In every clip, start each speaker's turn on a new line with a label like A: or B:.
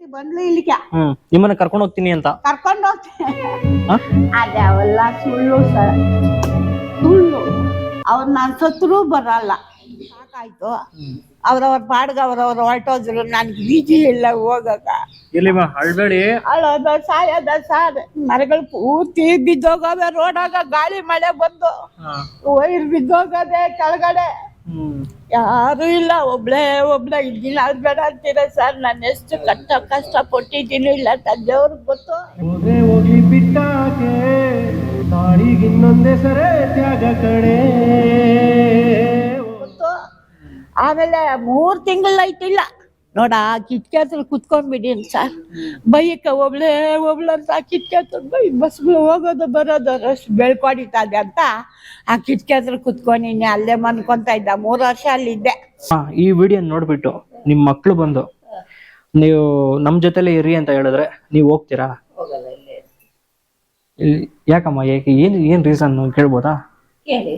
A: ಹೆಂಡತಿ ಬಂದ್ಲು ಇಲ್ಲಿಗೆ.
B: ಹ್ಮ್ ನಿಮ್ಮನ್ನ ಕರ್ಕೊಂಡು ಹೋಗ್ತೀನಿ ಅಂತ.
A: ಕರ್ಕೊಂಡು ಹೋಗ್ತೀನಿ.
B: ಹ?
A: ಅದೇ ಅವೆಲ್ಲ ಸುಳ್ಳು ಸರ್ ಸುಳ್ಳು. ಅವ್ರ ನಾನು ಸತ್ರು ಬರಲ್ಲ. ಸಾಕಾಯ್ತು. ಅವ್ರವ್ರ ಪಾಡ್ಗ ಅವ್ರವ್ರ ಹೊರಟೋದ್ರು. ನನ್ಗೆ ಬೀಜಿ ಇಲ್ಲ ಹೋಗಕ
B: ಇಲ್ಲಿ ಅಳ್ಬೇಡಿ.
A: ಅಳೋದ ಸಾಯದ ಸಾರ್. ಮರಗಳು ಪೂರ್ತಿ ಬಿದ್ದೋಗವೆ ರೋಡಾಗ ಗಾಳಿ ಮಳೆ ಬಂದು. ವೈರ್ ಬಿದ್ದೋಗದೆ ಕೆಳಗಡೆ. ಯಾರು ಇಲ್ಲ ಒಬ್ಳೆ ಒಬ್ಳೆ. ಇದ್ದೀನಿ ಅದು ಬೇಡ ಅಂತೀರ ಸರ್? ನಾನು ಎಷ್ಟು ಕಷ್ಟ ಕಷ್ಟ ಪಟ್ಟಿದ್ದೀನಿ ಇಲ್ಲ ತಂದೆಯವ್ರಿಗೆ ಗೊತ್ತು.
C: ಹೋಗಿ ಹೋಗ್ಲಿ ತಾಳಿಗೆ ಇನ್ನೊಂದೇ ಸರೆ ತ್ಯಾಗ ಕಡೆ
A: ಗೊತ್ತು. ಆಮೇಲೆ ಮೂರು ತಿಂಗಳಾಯ್ತಿಲ್ಲ. ನೋಡ ಕಿಟಕಿ ಹತ್ರ ಕುತ್ಕೊಂಡ್ಬಿಡೀನಿ ಸರ್. ಬೈಯಕ್ಕೆ ಒಬ್ಳೆ ಒಬ್ಳಂತ ಅಂತ ಕಿಟಕಿ ಹತ್ರ ಬೈ ಬಸ್ಗಳು ಹೋಗೋದು ಬರೋದು ಅಷ್ಟು ಬೆಳ್ಕೊಡಿತದೆ ಅಂತ ಆ ಕಿಟಕಿ ಹತ್ರ ಕುತ್ಕೊಂಡಿನಿ. ಅಲ್ಲೇ ಮನ್ಕೊಂತ ಇದ್ದ. ಮೂರು ವರ್ಷ ಅಲ್ಲಿದ್ದೆ.
B: ಹಾ, ಈ ವಿಡಿಯೋ ನೋಡ್ಬಿಟ್ಟು ನಿಮ್ ಮಕ್ಳು ಬಂದು ನೀವು ನಮ್ ಜೊತೆಲೆ ಇರಿ ಅಂತ ಹೇಳಿದ್ರೆ ನೀವು ಹೋಗ್ತೀರಾ? ಇಲ್ಲಿ ಯಾಕಮ್ಮ ಯಾಕೆ ಏನ್ ಏನ್ ರೀಸನ್ ಕೇಳ್ಬೋದಾ?
D: ಕೇಳಿ.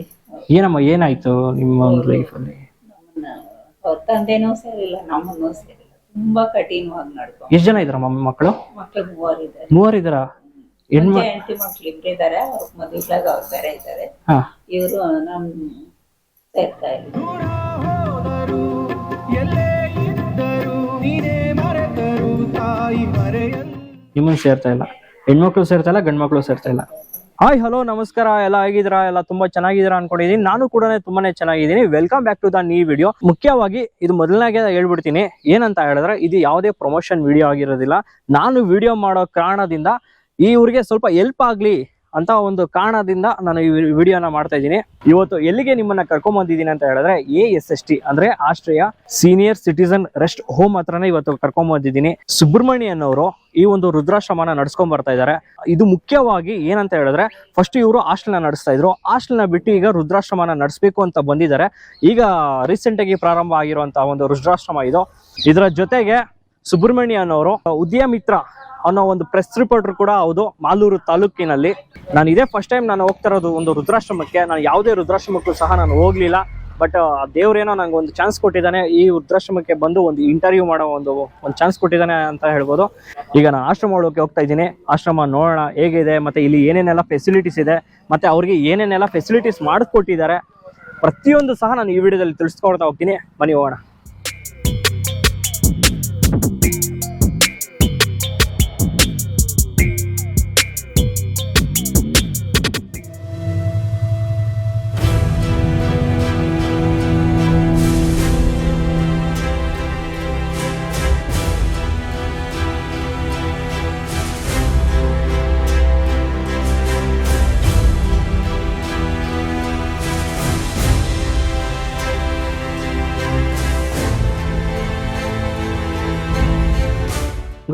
B: ಏನಮ್ಮ ಏನಾಯ್ತು ನಿಮ್ಮ
D: ಲೈಫ್ ಅಲ್ಲಿ? ಸರಿ ಇಲ್ಲ ನಮ್ಮನ್ನೂ ಸೇರಿಲ್ಲ. ತುಂಬಾ ಕಠಿಣವಾಗಿ ನಡ್ಕೊಂಡು
B: ಎಷ್ಟು ಜನ ಮಮ್ಮಿ ಮಕ್ಕಳು?
D: ಮಕ್ಳು ಮೂವರು ಇದ್ದಾರೆ.
B: ಮೂವರ್ ಇದಾರ ಹೆಣ್ಮಕ್ಳು
D: ಹೆಂಡತಿ ಮಕ್ಳು ಇಬ್ರು ಇದ್ದಾರೆ ಅವ್ರ ಮದುವೆಗಳಾಗ ಅವ್ರು ಬೇರೆ ಇದ್ದಾರೆ.
B: ಹಾ.
D: ಇವರು ನಮ್ ಸೇರ್ತಾ ಇಲ್ಲ
C: ದೂರ ಹೋದರು ಎಲ್ಲೇ ಇದ್ದರು ನೀನೇ ಮರೆತರು ತಾಯಿ ಮರೆಯಲ್ಲ
B: ನಿಮ್ಮನ್ನ ಸೇರ್ತಾ ಇಲ್ಲ. ಹೆಣ್ಮಕ್ಳು ಸೇರ್ತಾ ಇಲ್ಲ ಗಂಡ್ಮಕ್ಳು ಸೇರ್ತಾ ಇಲ್ಲ. ಹಾಯ್ ಹಲೋ ನಮಸ್ಕಾರ. ಎಲ್ಲ ಆಗಿದ್ದೀರಾ ಎಲ್ಲ ತುಂಬಾ ಚೆನ್ನಾಗಿದ್ದೀರಾ ಅನ್ಕೊಂಡಿದೀನಿ. ನಾನು ಕೂಡ ತುಂಬಾನೇ ಚೆನ್ನಾಗಿದ್ದೀನಿ. Welcome back to the new video ಮುಖ್ಯವಾಗಿ ಇದು ಮೊದಲನಾಗೆ ಹೇಳ್ಬಿಡ್ತೀನಿ. ಏನಂತ ಹೇಳಿದ್ರೆ, ಇದು ಯಾವುದೇ ಪ್ರಮೋಷನ್ ವಿಡಿಯೋ ಆಗಿರೋದಿಲ್ಲ. ನಾನು ವಿಡಿಯೋ ಮಾಡೋ ಕಾರಣದಿಂದ ಈ ಊರಿಗೆ ಸ್ವಲ್ಪ ಹೆಲ್ಪ್ ಆಗ್ಲಿ. ಅಂತ ಒಂದು ಕಾರಣದಿಂದ ನಾನು ಈ ವಿಡಿಯೋನ ಮಾಡ್ತಾ ಇದ್ದೀನಿ. ಇವತ್ತು ಎಲ್ಲಿಗೆ ನಿಮ್ಮನ್ನ ಕರ್ಕೊಂಡ್ ಬಂದಿದ್ದೀನಿ ಅಂತ ಹೇಳಿದ್ರೆ ಎ ಎಸ್ ಎಸ್ ಟಿ ಅಂದ್ರೆ Australia senior citizen rest home ಹತ್ರನೇ ಇವತ್ತು ಕರ್ಕೊಂಡ್ ಬಂದಿದ್ದೀನಿ. ಸುಬ್ರಹ್ಮಣ್ಯನ್ ಅವರು ಈ ಒಂದು ರುದ್ರಾಶ್ರಮನ ನಡ್ಸ್ಕೊಂಡ್ ಬರ್ತಾ ಇದ್ದಾರೆ. ಇದು ಮುಖ್ಯವಾಗಿ ಏನಂತ ಹೇಳಿದ್ರೆ ಫಸ್ಟ್ ಇವರು ಹಾಸ್ಟೆಲ್ನ ನಡೆಸ್ತಾ ಇದ್ರು. ಹಾಸ್ಟೆಲ್ನ ಬಿಟ್ಟು ಈಗ ರುದ್ರಾಶ್ರಮನ ನಡೆಸಬೇಕು ಅಂತ ಬಂದಿದ್ದಾರೆ. ಈಗ ರೀಸೆಂಟ್ ಆಗಿ ಪ್ರಾರಂಭ ಆಗಿರುವಂತಹ ಒಂದು ರುದ್ರಾಶ್ರಮ ಇದು. ಇದರ ಜೊತೆಗೆ ಸುಬ್ರಹ್ಮಣ್ಯನ್ ಅವರು ಉದ್ಯಮಿತ್ರ ಅನ್ನೋ ಒಂದು ಪ್ರೆಸ್ ರಿಪೋರ್ಟರ್ ಕೂಡ ಹೌದು, ಮಾಲೂರು ತಾಲೂಕಿನಲ್ಲಿ. ನಾನು ಇದೇ ಫಸ್ಟ್ ಟೈಮ್ ನಾನು ಹೋಗ್ತಾ ಇರೋದು ಒಂದು ರುದ್ರಾಶ್ರಮಕ್ಕೆ. ನಾನು ಯಾವುದೇ ರುದ್ರಾಶ್ರಮಕ್ಕೂ ಸಹ ನಾನು ಹೋಗ್ಲಿಲ್ಲ. ಬಟ್ ದೇವ್ರೇನೋ ನಂಗೆ ಒಂದು ಚಾನ್ಸ್ ಕೊಟ್ಟಿದ್ದಾನೆ. ಈ ವೃದ್ಧಾಶ್ರಮಕ್ಕೆ ಬಂದು ಒಂದು ಇಂಟರ್ವ್ಯೂ ಮಾಡೋ ಒಂದು ಒಂದು ಚಾನ್ಸ್ ಕೊಟ್ಟಿದ್ದಾನೆ ಅಂತ ಹೇಳ್ಬೋದು. ಈಗ ನಾನು ಆಶ್ರಮ ಒಳಗೆ ಹೋಗ್ತಾ ಇದ್ದೀನಿ. ಆಶ್ರಮ ನೋಡೋಣ ಹೇಗಿದೆ, ಮತ್ತೆ ಇಲ್ಲಿ ಏನೇನೆಲ್ಲ ಫೆಸಿಲಿಟೀಸ್ ಇದೆ, ಮತ್ತೆ ಅವ್ರಿಗೆ ಏನೇನೆಲ್ಲ ಫೆಸಿಲಿಟೀಸ್ ಮಾಡಿಸ್ಕೊಟ್ಟಿದ್ದಾರೆ ಪ್ರತಿಯೊಂದು ಸಹ ನಾನು ಈ ವಿಡಿಯೋದಲ್ಲಿ ತಿಳಿಸ್ಕೊಡ್ತಾ ಹೋಗ್ತೀನಿ. ಬನ್ನಿ ಹೋಗೋಣ.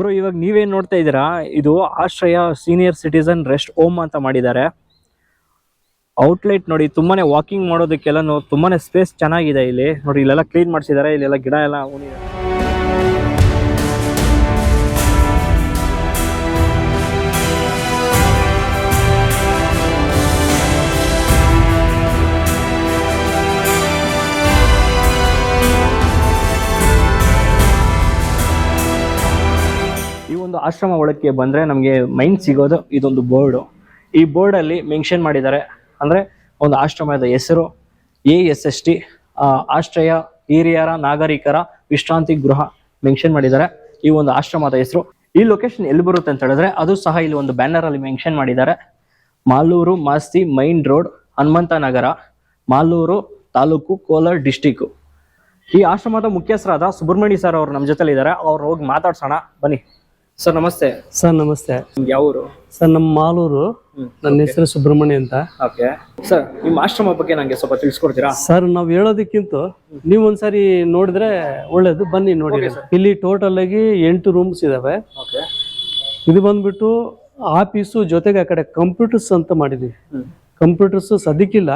B: ಬ್ರೋ, ಇವಾಗ ನೀವೇನು ನೋಡ್ತಾ ಇದ್ದೀರಾ? ಇದು ಆಶ್ರಯ ಸೀನಿಯರ್ ಸಿಟಿಸನ್ ರೆಸ್ಟ್ ಹೋಮ್ ಅಂತ ಮಾಡಿದ್ದಾರೆ. ಔಟ್ಲೆಟ್ ನೋಡಿ, ತುಂಬಾನೇ ವಾಕಿಂಗ್ ಮಾಡೋದಕ್ಕೆಲ್ಲ ತುಂಬಾನೇ ಸ್ಪೇಸ್ ಚೆನ್ನಾಗಿದೆ ಇಲ್ಲಿ. ನೋಡಿ, ಇಲ್ಲೆಲ್ಲ ಕ್ಲೀನ್ ಮಾಡಿಸಿದ್ದಾರೆ, ಇಲ್ಲೆಲ್ಲ ಗಿಡ ಎಲ್ಲ ಆಶ್ರಮ ಒಳಕ್ಕೆ ಬಂದ್ರೆ ನಮಗೆ ಮೈಂಡ್ ಸಿಗೋದು ಇದೊಂದು ಬೋರ್ಡು ಈ ಬೋರ್ಡಲ್ಲಿ ಮೆನ್ಷನ್ ಮಾಡಿದ್ದಾರೆ, ಅಂದ್ರೆ ಒಂದು ಆಶ್ರಮದ ಹೆಸರು ಎ ಎಸ್ ಎಸ್ ಟಿ ಆಶ್ರಯ, ಹಿರಿಯರ, ನಾಗರಿಕರ ವಿಶ್ರಾಂತಿ ಗೃಹ ಮೆನ್ಷನ್ ಮಾಡಿದ್ದಾರೆ. ಈ ಒಂದು ಆಶ್ರಮದ ಹೆಸರು. ಈ ಲೊಕೇಶನ್ ಎಲ್ಲಿ ಬರುತ್ತೆ ಅಂತ ಹೇಳಿದ್ರೆ, ಅದು ಸಹ ಇಲ್ಲಿ ಒಂದು ಬ್ಯಾನರ್ ಅಲ್ಲಿ ಮೆನ್ಷನ್ ಮಾಡಿದ್ದಾರೆ. Malur Masti main road Hanumantha Nagara Malur taluk Kolar district ಈ ಆಶ್ರಮದ ಮುಖ್ಯಸ್ಥರಾದ ಸುಬ್ರಹ್ಮಣ್ಯ ಸರ್ ಅವರು ನಮ್ಮ ಜೊತೆಲಿದ್ದಾರೆ. ಅವ್ರು ಹೋಗಿ ಮಾತಾಡ್ಸೋಣ. ಬನ್ನಿ. ಸರ್ ನಮಸ್ತೆ.
E: ಸರ್ ನಮಸ್ತೆ.
B: ಯಾವ ಊರು
E: ಸರ್ ನಮ್ಮ ಮಾಲೂರು. ನನ್ನ ಹೆಸರು ಸುಬ್ರಹ್ಮಣ್ಯ ಅಂತ.
B: ಓಕೆ. ಸರ್ ನಿಮ್ಮ ಆಶ್ರಮ ಬಗ್ಗೆ ನಂಗೆ ಸ್ವಲ್ಪ ತಿಳಿಸ್ಕೊಡ್ತೀರಾ?
E: ಸರ್ ನಾವು ಹೇಳೋದಕ್ಕಿಂತ ನೀವು ಒಂದ್ಸರಿ ನೋಡಿದ್ರೆ ಒಳ್ಳೇದು. ಬನ್ನಿ ನೋಡಿ. ಇಲ್ಲಿ ಟೋಟಲ್ ಆಗಿ ಎಂಟು ರೂಮ್ಸ್ ಇದಾವೆ.
B: ಓಕೆ.
E: ಇದು ಬಂದ್ಬಿಟ್ಟು ಆಫೀಸು ಜೊತೆಗೆ ಆ ಕಡೆ ಕಂಪ್ಯೂಟರ್ಸ್ ಅಂತ ಮಾಡಿದ್ವಿ. ಕಂಪ್ಯೂಟರ್ಸ್ ಸದ್ಯಕ್ಕಿಲ್ಲ.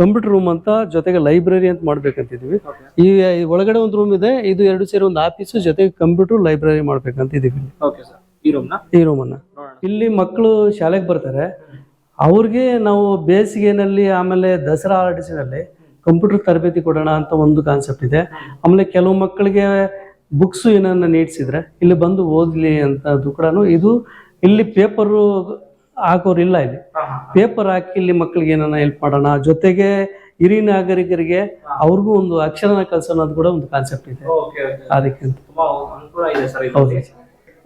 E: ಕಂಪ್ಯೂಟರ್ ರೂಮ್ ಅಂತ ಜೊತೆಗೆ ಲೈಬ್ರರಿ ಅಂತ ಮಾಡ್ಬೇಕಂತಿದೀವಿ ಈ ಒಳಗಡೆ ಒಂದು ರೂಮ್ ಇದೆ ಇದು ಎರಡು ಸೇರಿ ಒಂದು ಆಫೀಸ್ ಜೊತೆಗೆ ಕಂಪ್ಯೂಟರ್ ಲೈಬ್ರರಿ ಮಾಡ್ಬೇಕಂತ ಇದೀವಿ
B: ಈ
E: ರೂಮ್ ಅನ್ನ. ಇಲ್ಲಿ ಮಕ್ಕಳು ಶಾಲೆಗೆ ಬರ್ತಾರೆ. ಅವ್ರಿಗೆ ನಾವು ಬೇಸಿಗೆನಲ್ಲಿ ಆಮೇಲೆ ದಸರಾ ಆರ್ಟಿಸಿನಲ್ಲಿ ಕಂಪ್ಯೂಟರ್ ತರಬೇತಿ ಕೊಡೋಣ ಅಂತ ಒಂದು ಕಾನ್ಸೆಪ್ಟ್ ಇದೆ. ಆಮೇಲೆ ಕೆಲವು ಮಕ್ಕಳಿಗೆ ಬುಕ್ಸ್ ಏನನ್ನ ನೀಡ್ಸಿದ್ರೆ ಇಲ್ಲಿ ಬಂದು ಓದ್ಲಿ ಅಂತ ಕೂಡ ಇದು ಇಲ್ಲಿ ಪೇಪರು ಹಾಕೋರು ಇಲ್ಲ ಇಲ್ಲಿ. ಪೇಪರ್ ಹಾಕಿ ಇಲ್ಲಿ ಮಕ್ಕಳಿಗೆ ಏನನ್ನ ಹೆಲ್ಪ್ ಮಾಡೋಣ. ಜೊತೆಗೆ ಹಿರಿಯ ನಾಗರಿಕರಿಗೆ ಅವ್ರಿಗೂ ಒಂದು ಅಕ್ಷರನ ಕಲ್ಸೋಣ ಅನ್ನೋದು ಕೂಡ ಒಂದು ಕಾನ್ಸೆಪ್ಟ್ ಇದೆ. ಅದಕ್ಕೆ
B: ತುಂಬಾ ಅನುಕೂಲ ಇದೆ ಸರ್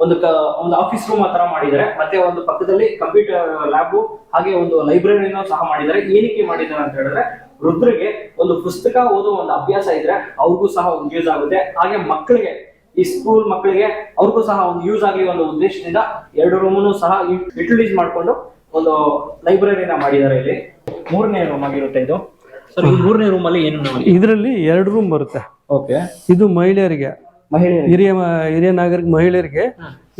B: ಒಂದು ಒಂದು ಆಫೀಸ್ ರೂಮ್ ಆತರ ಮಾಡಿದ್ದಾರೆ. ಮತ್ತೆ ಒಂದು ಪಕ್ಕದಲ್ಲಿ ಕಂಪ್ಯೂಟರ್ ಲ್ಯಾಬ್ ಹಾಗೆ ಒಂದು ಲೈಬ್ರರಿನ ಸಹ ಮಾಡಿದ್ದಾರೆ. ಏನಕ್ಕೆ ಮಾಡಿದ್ದಾರೆ ಅಂತ ಹೇಳಿದ್ರೆ ವೃದ್ಧರಿಗೆ ಒಂದು ಪುಸ್ತಕ ಓದುವ ಒಂದು ಅಭ್ಯಾಸ ಇದ್ರೆ ಅವ್ರಿಗೂ ಸಹ ಒಂದು ಯೂಸ್ ಆಗುತ್ತೆ. ಹಾಗೆ ಮಕ್ಕಳಿಗೆ ಈ ಸ್ಕೂಲ್ ಮಕ್ಕಳಿಗೆ ಅವ್ರಿಗೂ ಸಹ ಒಂದು ಯೂಸ್ ಆಗಲಿ ಒಂದು ಉದ್ದೇಶದಿಂದ ಎರಡು ರೂಮನ್ನು ಸಹ ಯುಟಿಲೈಸ್ ಮಾಡ್ಕೊಂಡು ಒಂದು ಲೈಬ್ರರಿನ ಮಾಡಿದ್ದಾರೆ ಇಲ್ಲಿ. ಮೂರನೇ ರೂಮ್ ಆಗಿರುತ್ತೆ ಇದು. ಸರ್ ಈ ಮೂರನೇ ರೂಮ್ ಅಲ್ಲಿ ಏನು
E: ಇದರಲ್ಲಿ ಎರಡು ರೂಮ್ ಬರುತ್ತೆ.
B: ಓಕೆ
E: ಇದು ಮಹಿಳೆಯರಿಗೆ
B: ಮಹಿಳೆ
E: ಹಿರಿಯ ಹಿರಿಯ ನಾಗರಿಕ ಮಹಿಳೆಯರಿಗೆ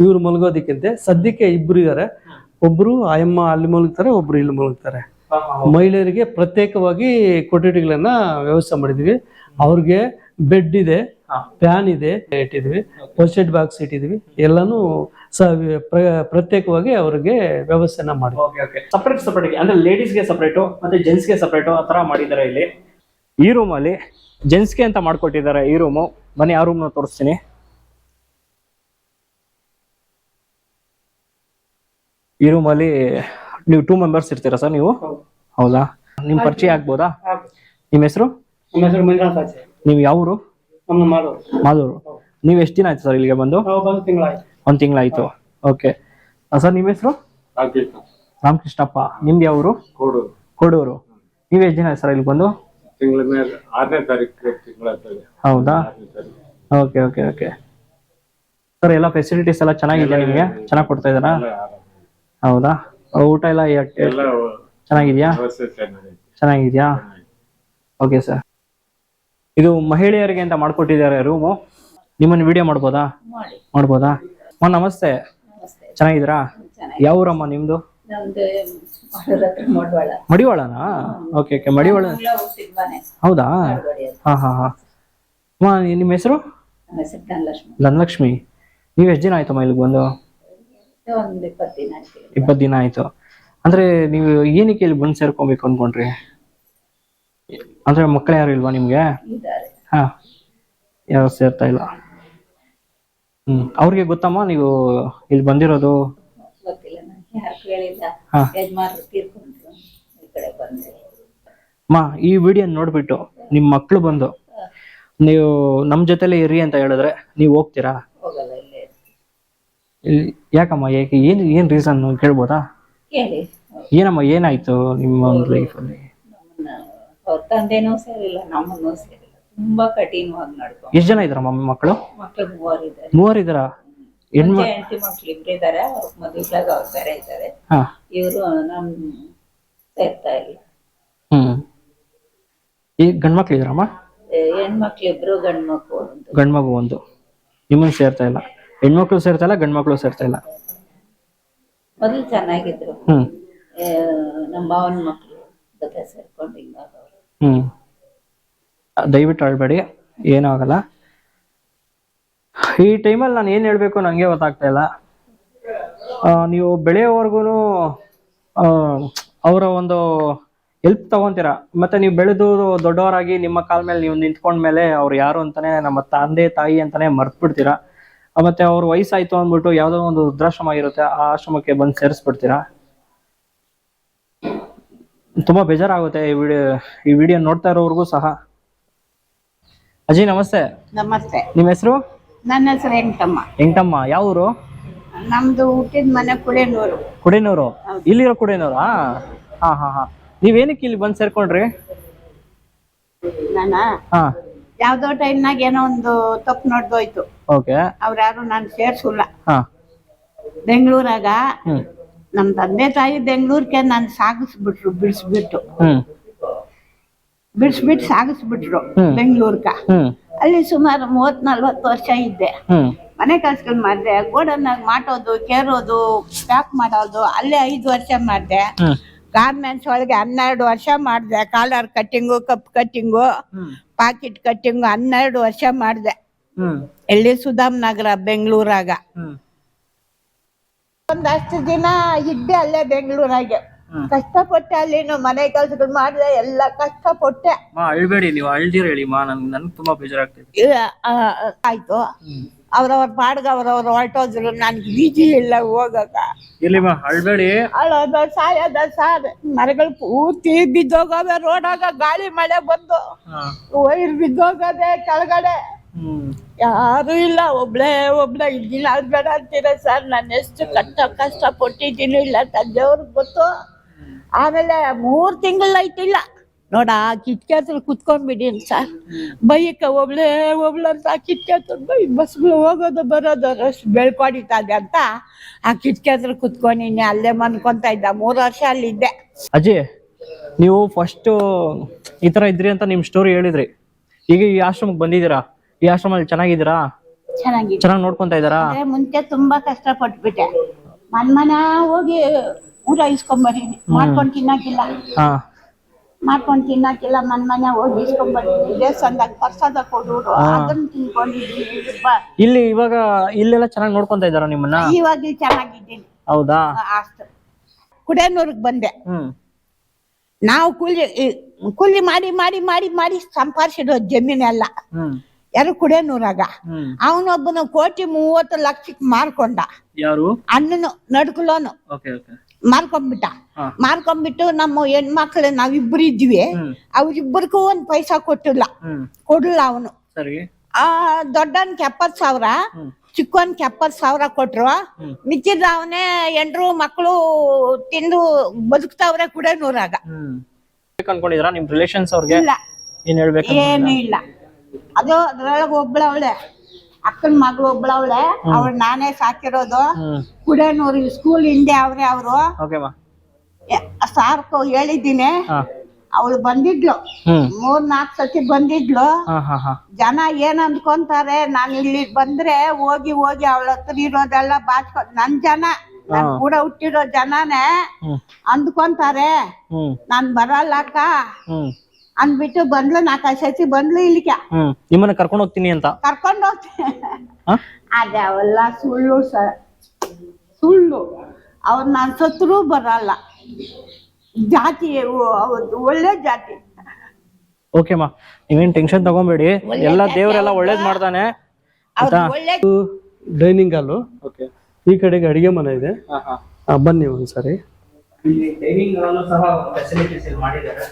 E: ಇವ್ರು ಮಲಗೋದಿಕ್ಕಿಂತ. ಸದ್ಯಕ್ಕೆ ಇಬ್ರು ಇದಾರೆ. ಒಬ್ರು ಆಯಮ್ಮ ಅಲ್ಲಿ ಮಲಗ್ತಾರೆ ಒಬ್ರು ಇಲ್ಲಿ ಮಲಗ್ತಾರೆ. ಮಹಿಳೆಯರಿಗೆ ಪ್ರತ್ಯೇಕವಾಗಿ ಕೊಠಡಿಗಳನ್ನ ವ್ಯವಸ್ಥೆ ಮಾಡಿದೀವಿ. ಅವ್ರಿಗೆ ಬೆಡ್ ಇದೆ. ಫ್ಯಾನ್ ಇದೆ ಇಟ್ಟಿದ್ವಿ ಫಸ್ಟ್ ಬಾಕ್ಸ್ ಇಟ್ಟಿದ್ವಿ ಎಲ್ಲಾನು ಸ ಪ್ರತ್ಯೇಕವಾಗಿ ಅವ್ರಿಗೆ ವ್ಯವಸ್ಥೆನ ಮಾಡಿ.
B: ಓಕೆ ಓಕೆ ಸಪ್ರೇಟ್ ಸಪ್ರೇಟ್ ಅಂದ್ರೆ ಲೇಡೀಸ್ಗೆ ಸಪ್ರೇಟು ಮತ್ತೆ ಜೆಂಟ್ಸ್ಗೆ ಸಪ್ರೇಟು ಆ ಥರ ಮಾಡಿದ್ದಾರೆ ಇಲ್ಲಿ? ಈ ರೂಮಲ್ಲಿ ಜೆಂಟ್ಸ್ಗೆ ಅಂತ ಮಾಡ್ಕೊಟ್ಟಿದ್ದಾರೆ ಈ ರೂಮು ಬನ್ನಿ ಆ ರೂಮ್ನ ತೋರಿಸ್ತೀನಿ. ಈ ರೂಮಲ್ಲಿ ನೀವು ಟೂ ಮೆಂಬರ್ಸ್ ಇರ್ತೀರಾ ಸರ್ ನೀವು? ಹೌದಾ. ನಿಮ್ ಪರಿಚಯ ಆಗ್ಬೋದಾ? ನಿಮ್ಮ ಹೆಸರು?
F: ನಿಮ್ಮ ಹೆಸರು ಮಂಜುನಾಥ್
B: ನೀವು ಯಾವ ಊರು? ಮಾಲೂರು ನೀವು ಎಷ್ಟು ದಿನ ಆಯ್ತು ಸರ್ ಇಲ್ಲಿಗೆ ಬಂದು? ಒಂದ್ ತಿಂಗಳಾಯ್ತು. ಓಕೆ. ಸರ್ ನಿಮ್ಮ ಹೆಸರು? ರಾಮಕೃಷ್ಣಪ್ಪ. ನಿಮ್ದು ಯಾವ ಊರು?
G: ಕೊಡು
B: ಕೊಡೂರು. ನೀವ್ ಎಷ್ಟು ದಿನ ಆಯ್ತು ಸರ್ ಇಲ್ಲಿ ಬಂದು? ಹೌದಾ? Okay okay okay. ಸರ್ ಎಲ್ಲ ಫೆಸಿಲಿಟೀಸ್ ಎಲ್ಲ ಚೆನ್ನಾಗಿದೆ ನಿಮಗೆ? ಚೆನ್ನಾಗಿ ಕೊಡ್ತಾ ಇದ್ದಾರಾ? ಹೌದಾ? ಊಟ ಎಲ್ಲ ಚೆನ್ನಾಗಿದ್ಯಾ? ಚೆನ್ನಾಗಿದ್ಯಾ? Okay sir. ಇದು ಮಹಿಳೆಯರಿಗೆ ಅಂತ ಮಾಡ್ಕೊಟ್ಟಿದ್ದಾರೆ ರೂಮು ನಿಮ್ಮನ್ನು ವಿಡಿಯೋ ಮಾಡ್ಬೋದಾ?
D: ಮಾಡಿ.
B: ಮಾಡ್ಬೋದಾ? ಅಮ್ಮ ನಮಸ್ತೆ. ಚೆನ್ನಾಗಿದ್ದೀರಾ?
D: ಚೆನ್ನಾಗಿ
B: ಯಾವ ಊರಮ್ಮ ನಿಮ್ದು? ಮಡಿವಾಳನ? ಓಕೆ ಓಕೆ ಮಡಿವಾಳ ಹೌದಾ? ಹಾ ಹಾ ಹಾ. ಅಮ್ಮ ನಿಮ್ಮ ಹೆಸರು?
D: ಧನಲಕ್ಷ್ಮಿ.
B: ನೀವು ಎಷ್ಟು ದಿನ ಆಯ್ತಮ್ಮ ಇಲ್ಲಿಗೆ ಬಂದು?
D: ಇಪ್ಪತ್ತು ದಿನ ಆಯ್ತು.
B: ಅಂದ್ರೆ ನೀವು ಏನಕ್ಕೆ ಇಲ್ಲಿ ಬಂದು ಸೇರ್ಕೊಬೇಕು ಅನ್ಕೊಂಡ್ರಿ ಅಂದ್ರೆ ಮಕ್ಕಳು ಯಾರು ಇಲ್ವಾ ನಿಮ್ಗೆ? ಹಾ ಯಾರು ಸೇರ್ತಾ ಇಲ್ಲ? ಹ್ಮ್ ಅವ್ರಿಗೆ ಗೊತ್ತಮ್ಮ ನೀವು ಇಲ್ಲಿ ಬಂದಿರೋದು? ಹಾ.
D: ಈ
B: ಅಮ್ಮ ಈ ವಿಡಿಯೋ ನೋಡ್ಬಿಟ್ಟು ನಿಮ್ ಮಕ್ಳು ಬಂದು ನೀವು ನಮ್ ಜೊತೆಲೆ ಇರಿ ಅಂತ ಹೇಳಿದ್ರೆ ನೀವು ಹೋಗ್ತೀರಾ?
D: ಹೋಗಲ್ಲ ಇಲ್ಲೇ
B: ಇಲ್ಲಿ ಯಾಕಮ್ಮ ಯಾಕೆ ಏನ್ ಏನ್ ರೀಸನ್ ಕೇಳ್ಬೋದಾ?
D: ಕೇಳಿ.
B: ಏನಮ್ಮ ಏನಾಯ್ತು ನಿಮ್ಮ ಒಂದು ಲೈಫಲ್ಲಿ
D: ಅವ್ರ ತಂದೆನೂ ಸೇರಿಲ್ಲ ನಮ್ಮನ್ನೂ ಸೇರಿಲ್ಲ. ತುಂಬಾ ಕಠಿಣವಾಗಿ ನಡ್ಕೊಂಡು.
B: ಎಷ್ಟು ಜನ ಇದ್ರಮ್ಮ ಮಕ್ಕಳು?
D: ಮಕ್ಳು ಮೂವರು ಇದ್ದಾರೆ.
B: ಮೂವರು ಇದ್ದೀರಾ? ಹೆಣ್ಮ
D: ಹೆಂಡತಿ ಮಕ್ಳು ಇಬ್ರು ಇದ್ದಾರೆ ಅವ್ರ ಮದುವೆಗಳಾಗ ಅವ್ರು ಬೇರೆ ಇದ್ದಾರೆ.
B: ಹಾ.
D: ಇವರು ನಮ್ ಸೇರ್ತಾ ಇಲ್ಲ.
B: ಹ್ಮ್. ಈ ಗಂಡ್ಮಕ್ಳು ಇದ್ರಮ್ಮ?
D: ಏ, ಹೆಣ್ಮಕ್ಳು ಇಬ್ರು ಗಂಡ್ ಮಕ್ಳು ಒಂದು.
B: ಗಂಡ್ಮಗು ಒಂದು. ನಿಮ್ಮನ್ ಸೇರ್ತಾ ಇಲ್ಲ. ಹೆಣ್ಮಕ್ಳು ಸೇರ್ತಾ ಇಲ್ಲ ಗಂಡ್ ಮಕ್ಳು ಸೇರ್ತಾ ಇಲ್ಲ?
D: ಮೊದಲು ಚೆನ್ನಾಗಿದ್ರು.
B: ಹ್ಮ್.
D: ಏ, ನಮ್ಮ ಮಾವನ ಮಕ್ಳು ಜೊತೆ ಸೇರ್ಕೊಂಡು ಹಿಂಗಾಗವ್ರು
B: ಹ್ಮ್. ದಯವಿಟ್ಟು ಹೇಳ್ಬೇಡಿ ಏನೂ ಆಗಲ್ಲ ಈ ಟೈಮಲ್ಲಿ ನಾನು ಏನು ಹೇಳಬೇಕು ನನಗೆ ಗೊತ್ತಾಗ್ತಾ ಇಲ್ಲ. ನೀವು ಬೆಳೆಯೋವರೆಗೂ ಅವರ ಒಂದು ಹೆಲ್ಪ್ ತಗೊಂತೀರಾ? ಮತ್ತೆ ನೀವು ಬೆಳೆದು ದೊಡ್ಡವರಾಗಿ ನಿಮ್ಮ ಕಾಲ ಮೇಲೆ ನೀವು ನಿಂತ್ಕೊಂಡ್ಮೇಲೆ ಅವ್ರು ಯಾರು ಅಂತಾನೆ ನಮ್ಮ ತಂದೆ, ತಾಯಿ ಅಂತಾನೆ ಮರ್ತ್ಬಿಡ್ತೀರಾ? ಬಿಡ್ತೀರಾ ಮತ್ತೆ ಅವ್ರ ವಯಸ್ಸಾಯ್ತು ಅಂದ್ಬಿಟ್ಟು ಯಾವುದೋ ಒಂದು ವೃದ್ಧಾಶ್ರಮ ಇರುತ್ತೆ, ಆ ಆಶ್ರಮಕ್ಕೆ ಬಂದು ಸೇರಿಸ್ಬಿಡ್ತೀರಾ? ತುಂಬಾ ಬೇಜಾರಾಗುತ್ತೆ ಈ ವಿಡಿಯೋ ಈ ವಿಡಿಯೋ ನೋಡ್ತಾ ಇರೋವ್ರಿಗೂ ಸಹ. ಅಜಿ ನಮಸ್ತೆ.
A: ನಮಸ್ತೆ.
B: ನಿಮ್ಮ ಹೆಸರು?
A: ನನ್ನ ಹೆಸರು ಹೆಂಗಮ್ಮ
B: ಎಂಟಮ್ಮ ಯಾವ ಊರು?
A: ನಮ್ದು ಹುಟ್ಟಿದ ಮನೆ ಕುಡೇನೂರು
B: ಕುಡೇನೂರು ಇಲ್ಲಿರೋ ಕುಡೇನೂರ ಹಾ ಹಾ ಹಾ. ನೀವೇನಕ್ಕೆ ಇಲ್ಲಿ ಬಂದು ಸೇರ್ಕೊಂಡ್ರಿ?
A: ನಾನ?
B: ಹಾ.
A: ಯಾವ್ದೋ ಟೈಮ್ನಾಗ ಏನೋ ಒಂದು ತಪ್ಪು ನೋಡ್ದೋಯ್ತು.
B: ಓಕೆ.
A: ಅವ್ರ್ಯಾರು ನಾನು ಸೇರ್ಸಿಲ್ಲ.
B: ಹಾ.
A: ಬೆಂಗಳೂರಾಗ
B: ಹ್ಮ್.
A: ನಮ್ಮ ತಂದೆ ತಾಯಿ ಬೆಂಗಳೂರಿಗೆ ನಾನು ಸಾಗಿಸ್ಬಿಟ್ರು ಬಿಡಿಸ್ಬಿಟ್ಟು. ಬಿಡಿಸ್ಬಿಟ್ಟು ಸಾಗಿಸ್ಬಿಟ್ರು
B: ಹ್ಮ್.
A: ಬೆಂಗಳೂರ್ಗ. ಅಲ್ಲಿ ಸುಮಾರು ಮೂವತ್ ನಲ್ವತ್ತು ವರ್ಷ ಇದ್ದೆ. ಮನೆ ಕೆಲ್ಸಗಳು ಮಾಡಿದೆ ಗೋಡನ್ನಾಗ ಮಾಡೋದು ಕೇರೋದು ಪ್ಯಾಕ್ ಮಾಡೋದು ಅಲ್ಲೇ ಐದು ವರ್ಷ ಮಾಡಿದೆ. ಗಾರ್ಮೆಂಟ್ಸ್ ಒಳಗೆ ಹನ್ನೆರಡು ವರ್ಷ ಮಾಡಿದೆ collar cutting cup cutting pocket cutting ಹನ್ನೆರಡು ವರ್ಷ ಮಾಡಿದೆ. ಎಲ್ಲಿ ಸುಧಾಮ್ ನಗರ ಬೆಂಗಳೂರಾಗ. ಒಂದಷ್ಟು ದಿನ ಇದ್ದೆ ಅಲ್ಲೇ ಬೆಂಗಳೂರಾಗೆ. ಕಷ್ಟಪಟ್ಟೆ ಅಲ್ಲಿ ಮನೆ ಕೆಲಸಗಳು ಮಾಡಿದೆ ಎಲ್ಲ ಕಷ್ಟಪಟ್ಟೆ.
B: ಮಾ ಅಳ್ಬೇಡಿ ನೀವು ಅಳ್ದಿರ ಹೇಳಿ ಮಾ ನನ್ ನನ್ಗೆ ತುಂಬಾ ಬೇಜಾರಾಗ್ತಿದೆ.
A: ಆ, ಆಯ್ತು. ಅವ್ರವ್ರ ಪಾಡ್ಗ ಅವ್ರವ್ರ ಹೊರಟೋದ್ರು ನನ್ಗೆ ಈಜಿ ಇಲ್ಲ ಹೋಗಕ
B: ಇಲ್ಲಿ ಮಾ ಅಳ್ಬೇಡಿ.
A: ಅಳೋದ ಸಾಯದ ಸಾರ್ ಮರಗಳು ಪೂರ್ತಿ ಬಿದ್ದೋಗವೆ ರೋಡಾಗ ಗಾಳಿ ಮಳೆ ಬಂದು.
B: ಹಾ.
A: ವೈರ್ ಬಿದ್ದೋಗದೆ ಕೆಳಗಡೆ. ಯಾರು ಇಲ್ಲ, ಒಬ್ಳೆ ಒಬ್ಳೆ ಇದ್ದೀನಿ. ಅದು ಬೇಡ ಅಂತೀರ ಸರ್? ನಾನು ಎಷ್ಟು ಕಷ್ಟ ಕಷ್ಟ ಪಟ್ಟಿದ್ದೀನಿ ಇಲ್ಲ, ತಂದೆಯವ್ರಿಗೆ ಗೊತ್ತು. ಆಮೇಲೆ ಮೂರು ತಿಂಗಳಾಯ್ತಿಲ್ಲ ನೋಡ, ಆ ಕಿಟಕಿ ಹತ್ರ ಕುತ್ಕೊಂಡ್ಬಿಡೀನಿ ಸರ್. ಬೈಕ ಒಬ್ಳೆ ಒಬ್ಳಂತ ಆ ಕಿಟಕಿ ಹತ್ರ ಬೈ, ಬಸ್ಗಳು ಹೋಗೋದು, ಬರೋದು ರಶ್ ಬೆಳ್ಕೊಂಡಿತ್ತದೆ ಅಂತ ಆ ಕಿಟಕಿ ಹತ್ರ ಕುತ್ಕೊಂಡಿನಿ ಅಲ್ಲೇ ಮನ್ಕೊಂತ ಇದ್ದ. ಮೂರು ವರ್ಷ ಅಲ್ಲಿದ್ದೆ.
B: ಅಜ್ಜಿ, ನೀವು ಫಸ್ಟ್ ಈ ತರ ಇದ್ರಿ ಅಂತ ನಿಮ್ ಸ್ಟೋರಿ ಹೇಳಿದ್ರಿ. ಈಗ ಈ ಆಶ್ರಮಕ್ಕೆ ಬಂದಿದ್ದೀರಾ? ಈ ಆಶ್ರಮದಲ್ಲಿ ಚೆನ್ನಾಗಿದ್ದೀರಾ?
A: ಚೆನ್ನಾಗಿ.
B: ಚೆನ್ನಾಗಿ ನೋಡ್ಕೊಂತ ಇದ್ದಾರಾ?
A: ಮುಂಚೆ ತುಂಬಾ ಕಷ್ಟ ಪಟ್ಬಿಟ್ಟೆ ಮನ್ ಮನ ಹೋಗಿ ಊಟ ಇಸ್ಕೊಂಬರೀನಿ ಮಾಡ್ಕೊಂಡ್ ತಿನ್ನಕಿಲ್ಲ
B: ಹಾ.
A: ಮಾಡ್ಕೊಂಡ್ ತಿನ್ನಕಿಲ್ಲ ಮನ್ ಮನೆ ಹೋಗಿ ಇಸ್ಕೊಂಬರೀನಿ ದೇವಸ್ಥಾನದಾಗ ಪ್ರಸಾದ ಕೊಡೋರು ಅದನ್ನ ತಿನ್ಕೊಂಡಿದ್ದೀನಿ ಬ-
B: ಇಲ್ಲಿ ಇವಾಗ ಇಲ್ಲೆಲ್ಲ ಚೆನ್ನಾಗಿ ನೋಡ್ಕೊಂತ ಇದ್ದಾರಾ ನಿಮ್ಮನ್ನ?
A: ಇವಾಗ ಚೆನ್ನಾಗಿದ್ದೀನಿ.
B: ಹೌದಾ?
A: ಅಷ್ಟು ಕುಡೇನೂರ್ಗ್ ಬಂದೆ.
B: ಹ್ಮ್.
A: ನಾವು ಕೂಲಿ ಈ- ಕೂಲಿ ಮಾಡಿ ಮಾಡಿ ಮಾಡಿ ಮಾಡಿ ಸಂಪಾದಿಸಿರೋ ಜಮೀನೆಲ್ಲ.
B: ಹ್ಮ್.
A: ಯಾರು ಕುಡೇನೂರಾಗ
B: ಅವನೊಬ್ಬನ
A: ಅವನೊಬ್ಬನು ಕೋಟಿ ಮೂವತ್ತು ಲಕ್ಷಕ್ಕೆ ಮಾರ್ಕೊಂಡ.
B: ಯಾರು?
A: ಅಣ್ಣನು ನಡ್ಕುಲೋನು. ಮಾರ್ಕೊಂಡ್ಬಿಟ್ಟ. ಮಾರ್ಕೊಂಡ್ಬಿಟ್ಟು ನಮ್ಮ ಹೆಣ್ಮಕ್ಳು ನಾವಿಬ್ರು ಇದ್ವಿ. ಅವ್ರಿಬ್ಬರಿಗೂ ಒಂದ್ ಪೈಸಾ ಕೊಟ್ಟಿಲ್ಲ. ಕೊಡಲ್ಲ ಅವನು.
B: ಸರಿ.
A: ಆ ದೊಡ್ಡವನ್ಗೆ ಎಪ್ಪತ್ ಸಾವಿರ. ಚಿಕ್ಕವನ್ಗೆ ಎಪ್ಪತ್ ಸಾವಿರ ಕೊಟ್ರು.
B: ಮಿಚ್ಚಿದ
A: ಮಿಕ್ಕಿದ ಅವನೇ ಎಂಡ್ರು ಮಕ್ಕಳು ತಿಂದು ಬದುಕ್ತಾವ್ರೆ ಕುಡೇನೂರಾಗ
B: ಅನ್ಕೊಂಡಿದ್ರ ನಿಮ್ ರಿಲೇಷನ್ಸ್ ಅವ್ರಿಗೆ
A: ಇಲ್ಲ.
B: ಏನ್ ಹೇಳ್ಬೇಕು
A: ಏನು ಇಲ್ಲ. ಅದು ಅದ್ರೊಳಗ ಒಬ್ಳವಳೆ ಅಕ್ಕನ ಮಗಳು ಒಬ್ಳವಳೆ ಅವಳು. ನಾನೇ ಸಾಕಿರೋದು.
B: ಹ್ಮ್.
A: ಸ್ಕೂಲ್ ಹಿಂದೆ ಅವ್ರೆ ಅವರು. ಸಾರ್ಕು ಹೇಳಿದ್ದೀನಿ. ಅವಳು ಬಂದಿದ್ಲು. ಮೂರ್ ನಾಲ್ಕು ಸತಿ ಬಂದಿದ್ಲು. ಜನ ಏನ್ ಅಂದ್ಕೊಂತಾರೆ ನಾನು ಇಲ್ಲಿ ಬಂದ್ರೆ ಹೋಗಿ ಹೋಗಿ ಅವಳ ಹತ್ರ ಇರೋದೆಲ್ಲ ಬಾಚ್ಕೊ ನನ್ ಜನ ನನ್ ಕೂಡ ಹುಟ್ಟಿರೋ ಜನನೇ ಅಂದ್ಕೊಂತಾರೆ. ನಾನ್ ಬರಲ್ಲ ಅಕ್ಕ
B: ಹ್ಮ್.
A: ಅಂದ್ಬಿಟ್ಟು ಬಂದ್ಲು ನಾಲ್ಕೈದು ಸತಿ ಬಂದ್ಲು ಇಲ್ಲಿಗೆ.
B: ಹ್ಮ್ ನಿಮ್ಮನ್ನ ಕರ್ಕೊಂಡು ಹೋಗ್ತೀನಿ ಅಂತ.
A: ಕರ್ಕೊಂಡು ಹೋಗ್ತೀನಿ
B: ಹಾ?
A: ಅದೇ ಅವೆಲ್ಲ ಸುಳ್ಳು ಸ ಸುಳ್ಳು. ಅವ್ರು ನಾನು ಸತ್ರು ಬರಲ್ಲ. ಜಾತಿ ಅವ್ರ್ದು ಒಳ್ಳೆ ಜಾತಿ.
B: ಓಕೆ ಮಾ ನೀವೇನ್ ಟೆನ್ಷನ್ ತಗೊಂಬೇಡಿ. ಎಲ್ಲ ದೇವರೆಲ್ಲ ಒಳ್ಳೇದ್ ಮಾಡ್ತಾನೆ
A: ಒಳ್ಳೆ
E: ಡೈನಿಂಗ್ ಹಾಲು
B: ಓಕೆ
E: ಈ ಕಡೆಗೆ ಅಡಿಗೆ ಮನೆ ಇದೆ.
B: ಹಾ ಹಾ.
E: ಆ, ಬನ್ನಿ ಒಂದ್ಸರಿ.
B: ಇಲ್ಲಿ ಡೈನಿಂಗ್ ಸಹ ಫೆಸಿಲಿಟೀಸ್ ಮಾಡಿದ್ದಾರೆ.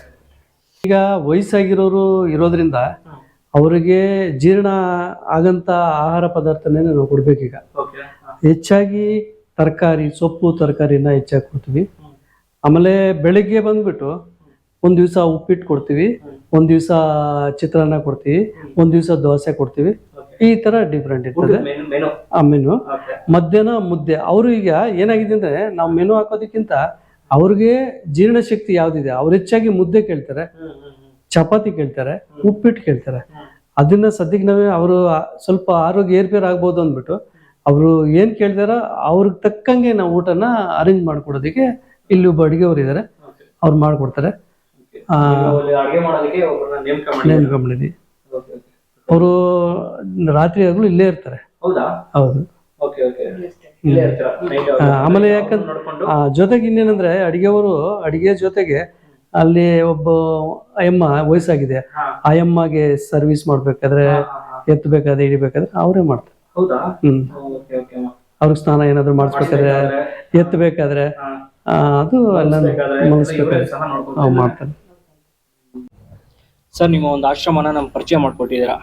E: ಈಗ ವಯಸ್ಸಾಗಿರೋರು ಇರೋದ್ರಿಂದ ಅವರಿಗೆ ಜೀರ್ಣ ಆಗಂತ ಆಹಾರ ಪದಾರ್ಥನೇ ನಾವು ಕೊಡ್ಬೇಕೀಗ. ಹೆಚ್ಚಾಗಿ ತರಕಾರಿ ಸೊಪ್ಪು ತರಕಾರಿನ ಹೆಚ್ಚಾಗಿ ಕೊಡ್ತೀವಿ. ಆಮೇಲೆ ಬೆಳಿಗ್ಗೆ ಬಂದ್ಬಿಟ್ಟು ಒಂದ್ ದಿವಸ ಉಪ್ಪಿಟ್ಟು ಕೊಡ್ತೀವಿ ಒಂದ್ ದಿವಸ ಚಿತ್ರಾನ್ನ ಕೊಡ್ತೀವಿ ಒಂದ್ ದಿವಸ ದೋಸೆ ಕೊಡ್ತೀವಿ. ಈ ತರ ಡಿಫ್ರೆಂಟ್ ಇರ್ತದೆ. ಆ ಮೆನು ಮಧ್ಯಾಹ್ನ ಮುದ್ದೆ. ಅವರು ಈಗ ಏನಾಗಿದೆ ಅಂದ್ರೆ ನಾವು ಮೆನು ಹಾಕೋದಕ್ಕಿಂತ ಅವ್ರಿಗೆ ಜೀರ್ಣಶಕ್ತಿ ಯಾವ್ದಿದೆ? ಅವ್ರು ಹೆಚ್ಚಾಗಿ ಮುದ್ದೆ ಕೇಳ್ತಾರೆ ಚಪಾತಿ ಕೇಳ್ತಾರೆ ಉಪ್ಪಿಟ್ಟು ಕೇಳ್ತಾರೆ. ಅದನ್ನ ಸದ್ಯಕ್ಕೆ ನಾವೇ ಅವರು ಸ್ವಲ್ಪ ಆರೋಗ್ಯ ಏರ್ಪೇರ್ ಆಗ್ಬೋದು ಅಂದ್ಬಿಟ್ಟು ಅವರು ಏನ್ ಕೇಳ್ತಾರ ಅವ್ರಿಗೆ ತಕ್ಕಂಗೆ ನಾವು ಊಟನ ಅರೇಂಜ್ ಮಾಡ್ಕೊಡೋದಕ್ಕೆ ಇಲ್ಲಿ ಒಬ್ಬ ಅಡುಗೆಯವರು ಇದ್ದಾರೆ ಅವ್ರು ಮಾಡ್ಕೊಡ್ತಾರೆ.
B: ಅಡುಗೆ ಮಾಡೋದಕ್ಕೆ ಒಬ್ಬರನ್ನ ನೇಮಕ
E: ಅವರು ರಾತ್ರಿ ಆಗಲು ಇಲ್ಲೇ ಇರ್ತಾರೆ.
B: ಹೌದಾ? ಇಲ್ಲೇ ಇರ್ತೀರಾ ನೈಟ್
E: ಆ, ಆಮೇಲೆ ಯಾಕಂದ್ರೆ
B: ನೋಡ್ಕೊಂಡು.
E: ಆ, ಜೊತೆಗೆ ಇನ್ನೇನಂದ್ರೆ ಅಡಿಗೆಯವರು ಅಡಿಗೆ ಜೊತೆಗೆ ಅಲ್ಲಿ ಒಬ್ಬ ಅಯ್ಯಮ್ಮ ವಯಸ್ಸಾಗಿದೆ.
B: ಹಾ.
E: ಆ ಅಯ್ಯಮ್ಮಗೆ ಸರ್ವಿಸ್ ಮಾಡ್ಬೇಕಾದ್ರೆ ಎತ್ತಬೇಕಾದ್ರೆ ಇಡಿಬೇಕಾದ್ರೆ ಅವರೇ ಮಾಡ್ತಾರೆ.
B: ಹೌದಾ?
E: ಹ್ಮ್.
B: ಓಕೆ ಓಕೆ
E: ಅವ್ರಿಗೆ ಸ್ನಾನ ಏನಾದ್ರು ಮಾಡಿಸ್ಬೇಕಾದ್ರೆ ಎತ್ತಬೇಕಾದ್ರೆ ಆ, ಅದು ಎಲ್ಲ ಅವ್ರು ಮಾಡ್ತಾರೆ.
B: ಸರ್ ನಿಮ್ಮ ಒಂದು ಆಶ್ರಮನ ನಮ್ಗೆ ಪರಿಚಯ ಮಾಡ್ಕೊಟ್ಟಿದ್ದೀರಾ?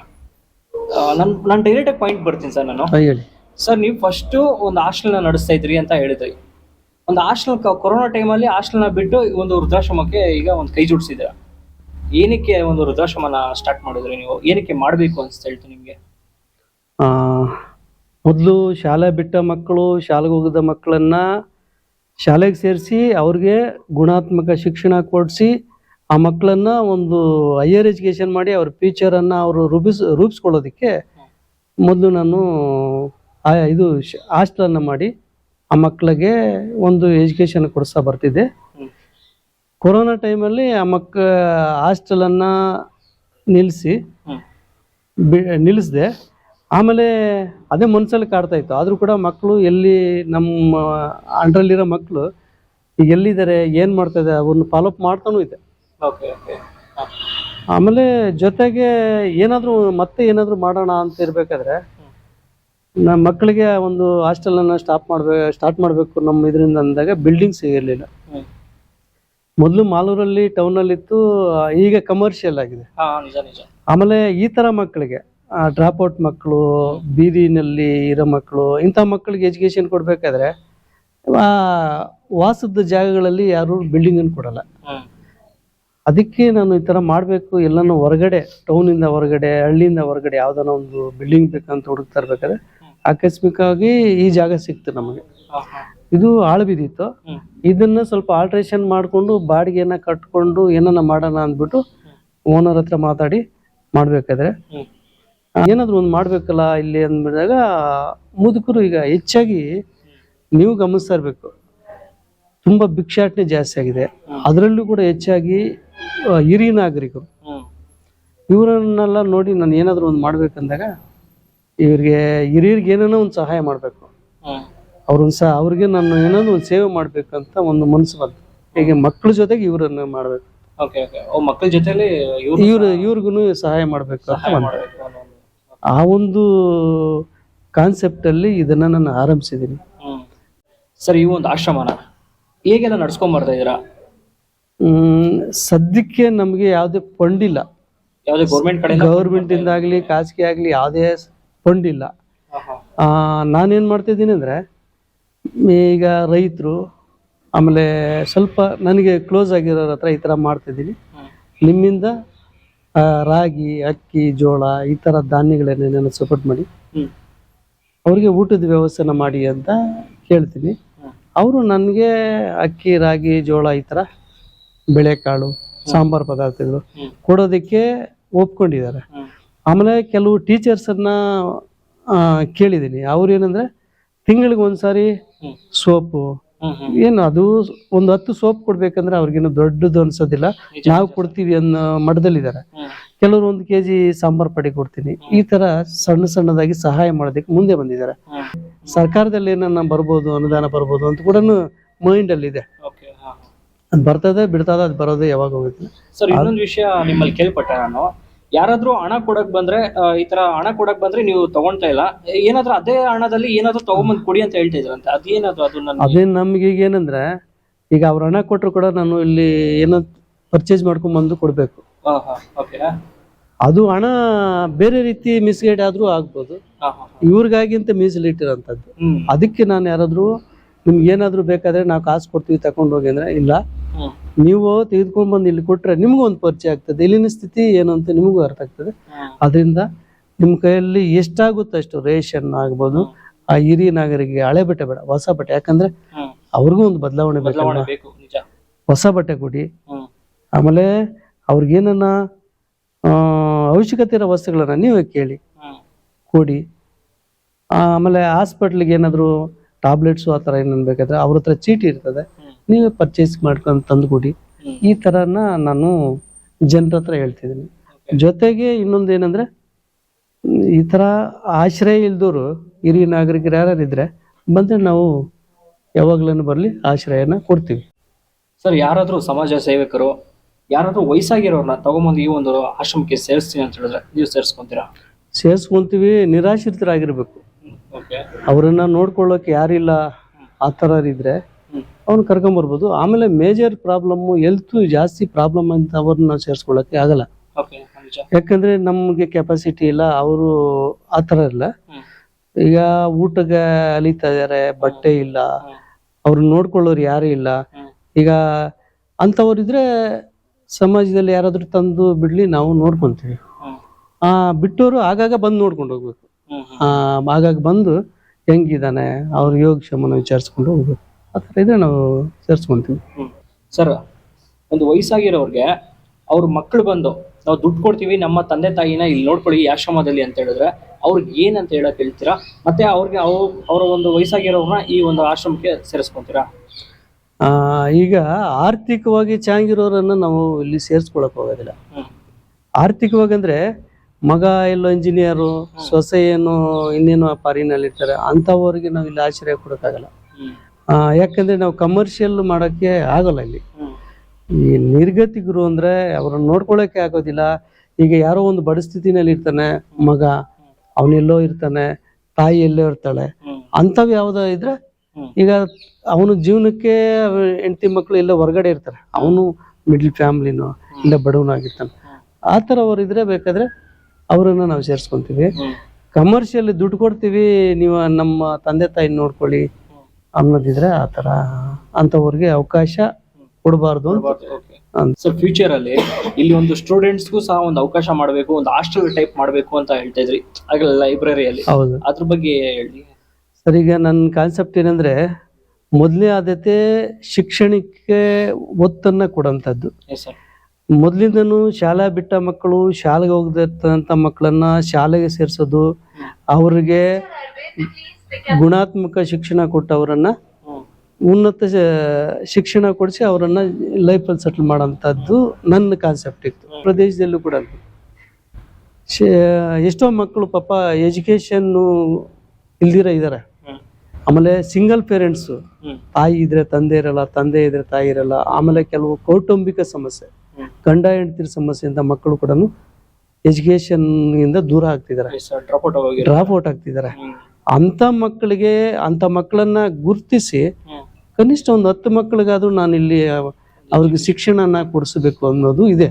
B: ನಾನು ನಾನು ಡೈರೆಕ್ಟಾಗಿ ಪಾಯಿಂಟ್ ಬರ್ತೀನಿ ಸರ್ ನಾನು.
E: ಆ, ಹೇಳಿ.
B: ಸರ್ ನೀವು ಫಸ್ಟು ಒಂದು ಹಾಸ್ಟೆಲ್ನ ನಡೆಸ್ತಾ ಇದ್ರಿ ಅಂತ ಹೇಳಿದ್ರಿ. ಒಂದು ಹಾಸ್ಟೆಲ್ ಕೊರೋನಾ ಟೈಮಲ್ಲಿ ಹಾಸ್ಟೆಲ್ನ ಬಿಟ್ಟು ಒಂದು ವೃದ್ಧಾಶ್ರಮಕ್ಕೆ ಈಗ ಒಂದು ಕೈ ಜೋಡಿಸಿದ್ರ ಏನಕ್ಕೆ ಒಂದು ವೃದ್ಧಾಶ್ರಮನ ಸ್ಟಾರ್ಟ್ ಮಾಡಿದ್ರಿ ನೀವು? ಏನಕ್ಕೆ ಮಾಡಬೇಕು ಅಂತ ಹೇಳ್ತು ನಿಮಗೆ?
E: ಮೊದಲು ಶಾಲೆ ಬಿಟ್ಟ ಮಕ್ಕಳು ಶಾಲೆಗೆ ಹೋಗದ ಮಕ್ಕಳನ್ನ ಶಾಲೆಗೆ ಸೇರಿಸಿ ಅವ್ರಿಗೆ ಗುಣಾತ್ಮಕ ಶಿಕ್ಷಣ ಕೊಡಿಸಿ ಆ ಮಕ್ಕಳನ್ನು ಒಂದು ಹೈಯರ್ ಎಜುಕೇಷನ್ ಮಾಡಿ ಅವ್ರ ಫ್ಯೂಚರನ್ನು ಅವರು ರೂಪಿಸ್ ರೂಪಿಸ್ಕೊಳ್ಳೋದಕ್ಕೆ ಮೊದಲು ನಾನು ಇದು ಹಾಸ್ಟೆಲನ್ನು ಮಾಡಿ ಆ ಮಕ್ಕಳಿಗೆ ಒಂದು ಎಜುಕೇಶನ್ ಕೊಡಿಸ್ತಾ ಬರ್ತಿದ್ದೆ. ಕೊರೋನಾ ಟೈಮಲ್ಲಿ ಆ ಮಕ್ಕ ಹಾಸ್ಟೆಲನ್ನು ನಿಲ್ಲಿಸಿ. ಬಿ ನಿಲ್ಲಿಸಿದೆ ಆಮೇಲೆ ಅದೇ ಮನಸ್ಸಲ್ಲಿ ಕಾಡ್ತಾ ಇತ್ತು. ಆದರೂ ಕೂಡ ಮಕ್ಕಳು ಎಲ್ಲಿ ನಮ್ಮ ಅಂಡ್ರಲ್ಲಿರೋ ಮಕ್ಕಳು ಈಗ ಎಲ್ಲಿದ್ದಾರೆ ಏನು ಮಾಡ್ತಾ ಇದೆ ಅವ್ರನ್ನ ಫಾಲೋಅಪ್ ಮಾಡ್ತಾನೂ ಇದೆ. ಆಮೇಲೆ ಜೊತೆಗೆ ಏನಾದರೂ ಮತ್ತೆ ಏನಾದರೂ ಮಾಡೋಣ ಅಂತ ಇರಬೇಕಾದ್ರೆ ನಮ್ಮ ಮಕ್ಕಳಿಗೆ ಒಂದು ಹಾಸ್ಟೆಲನ್ನು ಸ್ಟಾಪ್ ಮಾಡ್ಬೇಕು ಸ್ಟಾರ್ಟ್ ಮಾಡಬೇಕು ನಮ್ಮ ಇದರಿಂದ ಅಂದಾಗ ಬಿಲ್ಡಿಂಗ್ ಸಿಗಿರಲಿಲ್ಲ
B: ಹ್ಮ್.
E: ಮೊದಲು ಮಾಲೂರಲ್ಲಿ ಟೌನಲ್ಲಿತ್ತು ಈಗ ಕಮರ್ಷಿಯಲ್ ಆಗಿದೆ. ಆಮೇಲೆ ಈ ಥರ ಮಕ್ಕಳಿಗೆ ಡ್ರಾಪ್ ಔಟ್ ಮಕ್ಕಳು ಬೀದಿನಲ್ಲಿ ಇರೋ ಮಕ್ಕಳು ಇಂಥ ಮಕ್ಕಳಿಗೆ ಎಜುಕೇಶನ್ ಕೊಡಬೇಕಾದ್ರೆ ವಾಸದ ಜಾಗಗಳಲ್ಲಿ ಯಾರು ಬಿಲ್ಡಿಂಗನ್ನು ಕೊಡಲ್ಲ. ಅದಕ್ಕೆ ನಾನು ಈ ಥರ ಮಾಡಬೇಕು ಎಲ್ಲನೂ ಹೊರಗಡೆ ಟೌನಿಂದ ಹೊರಗಡೆ ಹಳ್ಳಿಯಿಂದ ಹೊರಗಡೆ ಯಾವ್ದಾನ ಒಂದು ಬಿಲ್ಡಿಂಗ್ ಬೇಕಂತ ಹುಡುಕ್ತಾ ಇರ್ಬೇಕಾದ್ರೆ ಆಕಸ್ಮಿಕವಾಗಿ ಈ ಜಾಗ ಸಿಕ್ತು ನಮಗೆ. ಇದು ಆಳು
B: ಬಿದ್ದಿತ್ತು.
E: ಇದನ್ನ ಸ್ವಲ್ಪ ಆಲ್ಟ್ರೇಷನ್ ಮಾಡಿಕೊಂಡು ಬಾಡಿಗೆನ ಕಟ್ಕೊಂಡು ಏನನ್ನ ಮಾಡೋಣ ಅಂದ್ಬಿಟ್ಟು ಓನರ್ ಹತ್ರ ಮಾತಾಡಿ ಮಾಡ್ಬೇಕಾದ್ರೆ. ಏನಾದ್ರು ಒಂದು ಮಾಡ್ಬೇಕಲ್ಲ ಇಲ್ಲಿ ಅಂದ್ಬಿಟ್ಟಾಗ ಮುದುಕರು ಈಗ ಹೆಚ್ಚಾಗಿ ನೀವು ಗಮನಿಸ್ತಾ ಇರ್ಬೇಕು. ತುಂಬಾ ಭಿಕ್ಷಾಟನೆ ಜಾಸ್ತಿ ಆಗಿದೆ. ಅದರಲ್ಲೂ ಕೂಡ ಹೆಚ್ಚಾಗಿ ಹಿರಿಯ ನಾಗರಿಕರು. ಇವರನ್ನೆಲ್ಲ ನೋಡಿ ನಾನು ಏನಾದ್ರು ಒಂದು ಮಾಡ್ಬೇಕಂದಾಗ ಇವ್ರಿಗೆ ಹಿರಿಯರಿಗೆ ಏನೇನೋ ಒಂದು ಸಹಾಯ ಮಾಡಬೇಕು.
B: ಅವ್ರು
E: ಅವ್ರನ್ನ ಸಹ ಅವ್ರಿಗೆ ನಾನು ಏನಾದ್ರು ಒಂದು ಸೇವೆ ಮಾಡ್ಬೇಕಂತ ಒಂದು ಮನಸ್ಸು ಬಂತು. ಹೀಗೆ ಮಕ್ಕಳ ಜೊತೆಗೆ ಇವರನ್ನ ಮಾಡ್ಬೇಕು.
B: ಮಕ್ಕಳ ಜೊತೆಲಿ ಇವ್ರು
E: ಇವ್ರು ಇವ್ರಿಗೂ ಸಹಾಯ ಮಾಡ್ಬೇಕು ಆ ಒಂದು ಕಾನ್ಸೆಪ್ಟ್ ಅಲ್ಲಿ ಇದನ್ನ ನಾನು ಆರಂಭಿಸಿದ್ದೀನಿ
B: ಸರ್ ಈ ಒಂದು ಆಶ್ರಮನ ಹೇಗೆಲ್ಲ ನಡ್ಸ್ಕೊಂಡ್ ಬರ್ತಾ ಇದೀರಾ
E: ಹ್ಮ್ ಸದ್ಯಕ್ಕೆ ನಮಗೆ ಯಾವುದೇ ಫಂಡ್ ಇಲ್ಲ.
B: ಯಾವ್ದೇ ಗೌರ್ಮೆಂಟ್ ಕಡೆ
E: ಗೌರ್ಮೆಂಟ್ ಇಂದಾಗ್ಲಿ ಖಾಸಗಿ ಆಗ್ಲಿ ಯಾವುದೇ ಫಂಡ್ ಇಲ್ಲ. ನಾನೇನು ಮಾಡ್ತಿದ್ದೀನಿ ಅಂದರೆ ಈಗ ರೈತರು ಆಮೇಲೆ ಸ್ವಲ್ಪ ನನಗೆ ಕ್ಲೋಸ್ ಆಗಿರೋರ ಹತ್ರ ಈ ಥರ ಮಾಡ್ತಿದ್ದೀನಿ. ನಿಮ್ಮಿಂದ ರಾಗಿ ಅಕ್ಕಿ ಜೋಳ ಈ ಥರ ಧಾನ್ಯಗಳನ್ನೇನೇನು ಸಪೋರ್ಟ್ ಮಾಡಿ. ಅವ್ರಿಗೆ ಊಟದ ವ್ಯವಸ್ಥೆನ ಮಾಡಿ ಅಂತ ಕೇಳ್ತೀನಿ. ಅವರು ನನಗೆ ಅಕ್ಕಿ ರಾಗಿ ಜೋಳ ಈ ಥರ ಬೆಳೆಕಾಳು ಸಾಂಬಾರು ಪದಾರ್ಥಗಳು. ಕೊಡೋದಕ್ಕೆ ಒಪ್ಕೊಂಡಿದ್ದಾರೆ. ಆಮೇಲೆ ಕೆಲವು ಟೀಚರ್ಸನ್ನ ಕೇಳಿದ್ದೀನಿ. ಅವ್ರು ಏನಂದ್ರೆ ತಿಂಗಳಿಗೆ ಒಂದ್ಸಾರಿ. ಸೋಪು. ಏನು ಅದು ಒಂದು ಹತ್ತು ಸೋಪ್ ಕೊಡ್ಬೇಕಂದ್ರೆ ಅವ್ರಿಗೇನು ದೊಡ್ಡದು ಅನ್ಸೋದಿಲ್ಲ. ನಾವು ಕೊಡ್ತೀವಿ ಅನ್ನೋ ಮಟ್ಟದಲ್ಲಿದ್ದಾರೆ. ಕೆಲವರು ಒಂದು ಕೆ ಜಿ ಸಾಂಬಾರ್ ಪಡಿ ಕೊಡ್ತೀನಿ. ಈ ತರ ಸಣ್ಣ ಸಣ್ಣದಾಗಿ ಸಹಾಯ ಮಾಡೋದಕ್ಕೆ ಮುಂದೆ ಬಂದಿದ್ದಾರೆ. ಸರ್ಕಾರದಲ್ಲಿ ಏನನ್ನ ಬರ್ಬೋದು ಅನುದಾನ ಬರ್ಬೋದು ಅಂತ ಕೂಡ ಮೈಂಡ್ ಅಲ್ಲಿ ಇದೆ ಅದು ಬರ್ತದೆ ಬಿಡ್ತದ ಅದ್ ಬರೋದೇ ಯಾವಾಗ ಹೋಗುತ್ತೆ.
B: ಸರ್ ಇನ್ನೊಂದು ವಿಷಯ ನಿಮ್ಮಲ್ಲಿ ಕೇಳ್ಪಟ್ಟೆ ನಾನು. ಯಾರಾದ್ರೂ ಹಣ ಕೊಡಕ್ ಬಂದ್ರೆ ಈ ತರ ಹಣ ಕೊಡಕ್ ಬಂದ್ರೆ ನೀವು ತಗೊಂತಾ ಇಲ್ಲ. ಏನಾದ್ರೂ ಅದೇ ಹಣದಲ್ಲಿ ಏನಾದ್ರೂ ತಗೊಂಬಂದ್ ಕೊಡಿ ಅಂತ ಹೇಳ್ತಾ ಇದ್ರಂತೆ. ಅದೇನಾದ್ರು ಅದು ನನ್ನ
E: ಅದೇ ನಮ್ಗೆ ಈಗ ಏನಂದ್ರೆ ಈಗ ಅವ್ರ ಹಣ ಕೊಟ್ಟರು ಕೂಡ ನಾನು ಇಲ್ಲಿ ಏನೋ ಪರ್ಚೇಸ್ ಮಾಡ್ಕೊಂಡ್ ಬಂದು ಕೊಡ್ಬೇಕು
B: ಓಕೆ
E: ಅದು ಹಣ ಬೇರೆ ರೀತಿ ಮಿಸ್ಗೈಡ್ ಆದ್ರೂ ಆಗ್ಬೋದು.
B: ಹಾ ಹಾ
E: ಇವ್ರಿಗಾಗಿ ಅಂತ ಮೀಸಲಿಟ್ಟಿರೋಂಥದ್ದು ಅದಕ್ಕೆ ನಾನು ಯಾರಾದ್ರೂ ನಿಮ್ಗೆ ಏನಾದ್ರೂ ಬೇಕಾದ್ರೆ ನಾವು ಕಾಸು ಕೊಡ್ತೀವಿ ತಗೊಂಡು ಹೋಗಿ ಅಂದ್ರೆ ಇಲ್ಲ ನೀವು ತೆಗೆದುಕೊಂಡು ಬಂದು ಇಲ್ಲಿ ಕೊಟ್ರೆ ನಿಮಗೂ ಒಂದು ಪರಿಚಯ ಆಗ್ತದೆ. ಇಲ್ಲಿನ ಸ್ಥಿತಿ ಏನು ಅಂತ ನಿಮಗೂ ಅರ್ಥ ಆಗ್ತದೆ. ಅದರಿಂದ ನಿಮ್ಮ ಕೈಯಲ್ಲಿ ಎಷ್ಟಾಗುತ್ತೋ ಅಷ್ಟು ರೇಷನ್ ಆಗ್ಬೋದು. ಆ ಹಿರಿಯ ನಾಗರಿಗೆ ಹಳೆ ಬಟ್ಟೆ ಬೇಡ ಹೊಸ ಬಟ್ಟೆ. ಯಾಕಂದ್ರೆ ಅವ್ರಿಗೂ ಒಂದು ಬದಲಾವಣೆ
B: ಬೇಕು
E: ಹೊಸ ಬಟ್ಟೆ ಕೊಡಿ. ಆಮೇಲೆ ಅವ್ರಿಗೇನನ್ನ ಅವಶ್ಯಕತೆ ಇರೋ ವಸ್ತುಗಳನ್ನ ನೀವೇ ಕೇಳಿ. ಕೊಡಿ. ಆಮೇಲೆ ಹಾಸ್ಪಿಟ್ಲಿಗೆ ಏನಾದರೂ ಟ್ಯಾಬ್ಲೆಟ್ಸು ಆ ಥರ ಏನೇನು ಬೇಕಾದ್ರೆ ಅವ್ರ ಹತ್ರ ಚೀಟಿ ಇರ್ತದೆ. ನೀವೇ ಪರ್ಚೇಸ್ ಮಾಡ್ಕೊಂಡು ತಂದು ಕೊಡಿ ಈ ಥರನ ನಾನು ಜನರ ಹತ್ರ ಹೇಳ್ತಿದ್ದೀನಿ. ಜೊತೆಗೆ ಇನ್ನೊಂದು ಏನಂದ್ರೆ ಈ ಥರ ಆಶ್ರಯ ಇಲ್ದೋರು ಹಿರಿಯ ನಾಗರಿಕರು ಯಾರಿದ್ರೆ ಬಂದರೆ ನಾವು ಯಾವಾಗ್ಲೂ ಬರಲಿ ಆಶ್ರಯನ ಕೊಡ್ತೀವಿ.
B: ಸರ್ ಯಾರಾದರೂ ಸಮಾಜ ಸೇವಕರು ಯಾರಾದ್ರೂ ವಯಸ್ಸಾಗಿರೋರ್ನ ತಗೊಂಬಂದು ಈ ಒಂದು ಆಶ್ರಮಕ್ಕೆ ಸೇರಿಸ್ತೀನಿ ಅಂತ ಹೇಳಿದ್ರೆ ನೀವು ಸೇರಿಸ್ಕೊಂತೀರಾ?
E: ಸೇರಿಸ್ಕೊಂತೀವಿ ನಿರಾಶ್ರಿತರಾಗಿರ್ಬೇಕು. ಅವರನ್ನ ನೋಡ್ಕೊಳ್ಳೋಕೆ ಯಾರಿಲ್ಲ ಆ ಥರ ಇದ್ರೆ. ಅವ್ನು ಕರ್ಕೊಂಬರ್ಬೋದು ಆಮೇಲೆ ಮೇಜರ್ ಪ್ರಾಬ್ಲಮ್ ಹೆಲ್ತ್ ಜಾಸ್ತಿ ಪ್ರಾಬ್ಲಮ್ ಅಂತ ಅವ್ರನ್ನ ಸೇರಿಸ್ಕೊಳ್ಳೋಕೆ ಆಗಲ್ಲ ಯಾಕಂದ್ರೆ ನಮಗೆ ಕೆಪಾಸಿಟಿ ಇಲ್ಲ ಅವರು ಆ ಥರ ಇಲ್ಲ. ಈಗ ಊಟಕ್ಕೆ ಅಲಿತಾ ಇದಾರೆ ಬಟ್ಟೆ ಇಲ್ಲ.
B: ಅವ್ರು
E: ಅವ್ರನ್ನ ನೋಡ್ಕೊಳ್ಳೋರು ಯಾರು ಇಲ್ಲ. ಈಗ ಅಂಥವ್ರಿದ್ರೆ ಸಮಾಜದಲ್ಲಿ ಯಾರಾದ್ರೂ ತಂದು ಬಿಡ್ಲಿ ನಾವು ನೋಡ್ಕೊಂತೀವಿ. ಆ ಬಿಟ್ಟವರು ಆಗಾಗ ಬಂದು ನೋಡ್ಕೊಂಡು ಹೋಗ್ಬೇಕು. ಆಗಾಗ ಬಂದು ಹೆಂಗಿದಾನೆ ಅವ್ರ ಯೋಗಕ್ಷೇಮನ ವಿಚಾರಿಸ್ಕೊಂಡು ಹೋಗ್ಬೇಕು. ಆ ಥರ ಇದ್ರೆ ನಾವು ಸೇರಿಸ್ಕೊಂತೀವಿ.
B: ಸರ್ ಒಂದು ವಯಸ್ಸಾಗಿರೋರ್ಗೆ ಅವ್ರ ಮಕ್ಕಳು ಬಂದು ನಾವು ದುಡ್ಡು ಕೊಡ್ತೀವಿ ನಮ್ಮ ತಂದೆ ತಾಯಿನ ಇಲ್ಲಿ ನೋಡ್ಕೊಳ್ಳಿ ಈ ಆಶ್ರಮದಲ್ಲಿ ಅಂತ ಹೇಳಿದ್ರೆ ಅವ್ರಿಗೆ ಏನಂತ ಹೇಳಕ್ ಹೇಳ್ತೀರಾ? ಮತ್ತೆ ಅವ್ರಿಗೆ ಅವ್ ಅವರ ಒಂದು ವಯಸ್ಸಾಗಿರೋರ್ನ ಈ ಒಂದು ಆಶ್ರಮಕ್ಕೆ ಸೇರಿಸ್ಕೊಂತೀರಾ?
E: ಆ, ಈಗ ಆರ್ಥಿಕವಾಗಿ ಚೆನ್ನಾಗಿರೋರನ್ನ ನಾವು ಇಲ್ಲಿ ಸೇರಿಸ್ಕೊಳಕ್ ಹೋಗೋದಿಲ್ಲ.
B: ಹ್ಮ್.
E: ಆರ್ಥಿಕವಾಗಿ ಅಂದ್ರೆ ಮಗ ಎಲ್ಲೋ ಇಂಜಿನಿಯರು ಸೊಸೆ ಏನು ಇನ್ನೇನೋ ಪಾರಿನಲ್ಲಿ ಇರ್ತಾರೆ ಅಂಥವ್ರಿಗೆ ನಾವು ಇಲ್ಲಿ ಆಶ್ರಯ ಕೊಡೋಕ್ಕಾಗಲ್ಲ.
B: ಹ್ಮ್.
E: ಯಾಕಂದ್ರೆ ನಾವು ಕಮರ್ಷಿಯಲ್ ಮಾಡೋಕ್ಕೆ ಆಗೋಲ್ಲ ಇಲ್ಲಿ. ಈ ನಿರ್ಗತಿಗರು ಅಂದ್ರೆ ಅವ್ರನ್ನ ನೋಡ್ಕೊಳ್ಳೋಕೆ ಆಗೋದಿಲ್ಲ. ಈಗ ಯಾರೋ ಒಂದು ಬಡ ಸ್ಥಿತಿನಲ್ಲಿ ಇರ್ತಾನೆ ಮಗ ಅವನೆಲ್ಲೋ ಇರ್ತಾನೆ ತಾಯಿ ಎಲ್ಲೋ ಇರ್ತಾಳೆ ಅಂಥವು ಯಾವುದೋ ಇದ್ರೆ ಈಗ ಅವನ ಜೀವನಕ್ಕೆ ಹೆಂಡತಿ ಮಕ್ಕಳು ಎಲ್ಲ ಹೊರಗಡೆ ಇರ್ತಾರೆ. ಅವನು ಮಿಡ್ಲ್ ಫ್ಯಾಮಿಲಿನೋ ಇಲ್ಲ ಬಡವನಾಗಿರ್ತಾನೆ. ಆ ಥರ ಅವ್ರು ಇದ್ರೆ ಬೇಕಾದ್ರೆ ಅವರನ್ನ ನಾವು ಸೇರಿಸ್ಕೊಂತೀವಿ. ಕಮರ್ಷಿಯಲ್ ದುಡ್ಡು ಕೊಡ್ತೀವಿ ನೀವು ನಮ್ಮ ತಂದೆ ತಾಯಿ ನೋಡ್ಕೊಳ್ಳಿ. ಅನ್ನೋದಿದ್ರೆ ಆ ಥರ ಅಂಥವ್ರಿಗೆ ಅವಕಾಶ ಕೊಡಬಾರ್ದು.
B: ಸರ್ ಫ್ಯೂಚರ್ ಅಲ್ಲಿ ಇಲ್ಲಿ ಒಂದು ಸ್ಟೂಡೆಂಟ್ಸ್ಗೂ ಸಹ ಒಂದು ಅವಕಾಶ ಮಾಡಬೇಕು ಒಂದು ಹಾಸ್ಟೆಲ್ ಟೈಪ್ ಮಾಡಬೇಕು ಅಂತ ಹೇಳ್ತಾ ಇದ್ರಿ. ಆಗಲ್ಲ ಲೈಬ್ರರಿಯಲ್ಲಿ
E: ಹೌದು.
B: ಅದ್ರ ಬಗ್ಗೆ ಹೇಳಿ.
E: ಸರ್ ಈಗ ನನ್ನ ಕಾನ್ಸೆಪ್ಟ್ ಏನಂದ್ರೆ ಮೊದಲೇ ಆದ್ಯತೆ ಶಿಕ್ಷಣಕ್ಕೆ ಒತ್ತನ್ನ ಕೊಡೋಂಥದ್ದು.
B: ಸರ್
E: ಮೊದಲಿಂದನೂ ಶಾಲಾ ಬಿಟ್ಟ ಮಕ್ಕಳು ಶಾಲೆಗೆ ಹೋಗದಿರ್ತಂಥ ಮಕ್ಕಳನ್ನ ಶಾಲೆಗೆ ಸೇರಿಸೋದು ಅವ್ರಿಗೆ ಗುಣಾತ್ಮಕ ಶಿಕ್ಷಣ ಕೊಟ್ಟವರನ್ನ ಉನ್ನತ ಶಿಕ್ಷಣ ಕೊಡಿಸಿ ಅವರನ್ನ ಲೈಫಲ್ಲಿ ಸೆಟ್ಲ್ ಮಾಡೋಂಥದ್ದು ನನ್ನ ಕಾನ್ಸೆಪ್ಟ್ ಇತ್ತು. ಪ್ರದೇಶದಲ್ಲೂ ಕೂಡ ಎಷ್ಟೋ ಮಕ್ಕಳು ಪಾಪ ಎಜುಕೇಶನ್ನು ಇಲ್ದಿರ ಇದ್ದಾರೆ ಆಮೇಲೆ ಸಿಂಗಲ್ ಪೇರೆಂಟ್ಸು ತಾಯಿ ಇದ್ರೆ ತಂದೆ ಇರಲ್ಲ ತಂದೆ ಇದ್ರೆ ತಾಯಿ ಇರಲ್ಲ. ಆಮೇಲೆ ಕೆಲವು ಕೌಟುಂಬಿಕ ಸಮಸ್ಯೆ. ಗಂಡ ಹೆಂಡತಿರ ಸಮಸ್ಯೆಯಿಂದ ಮಕ್ಕಳು ಕೂಡ ಎಜುಕೇಶನ್ ಇಂದ ದೂರ ಆಗ್ತಿದ್ದಾರೆ
B: ಡ್ರಾಪ್ ಔಟ್
E: ಆಗ್ತಿದ್ದಾರೆ ಅಂತ ಮಕ್ಕಳಿಗೆ ಅಂತ ಮಕ್ಕಳನ್ನ ಗುರುತಿಸಿ ಕನಿಷ್ಠ ಒಂದು ಹತ್ತು ಮಕ್ಕಳಿಗಾದ್ರೂ ನಾನು ಇಲ್ಲಿ ಅವ್ರಿಗೆ ಶಿಕ್ಷಣನ ಕೊಡಿಸಬೇಕು ಅನ್ನೋದು ಇದೆ.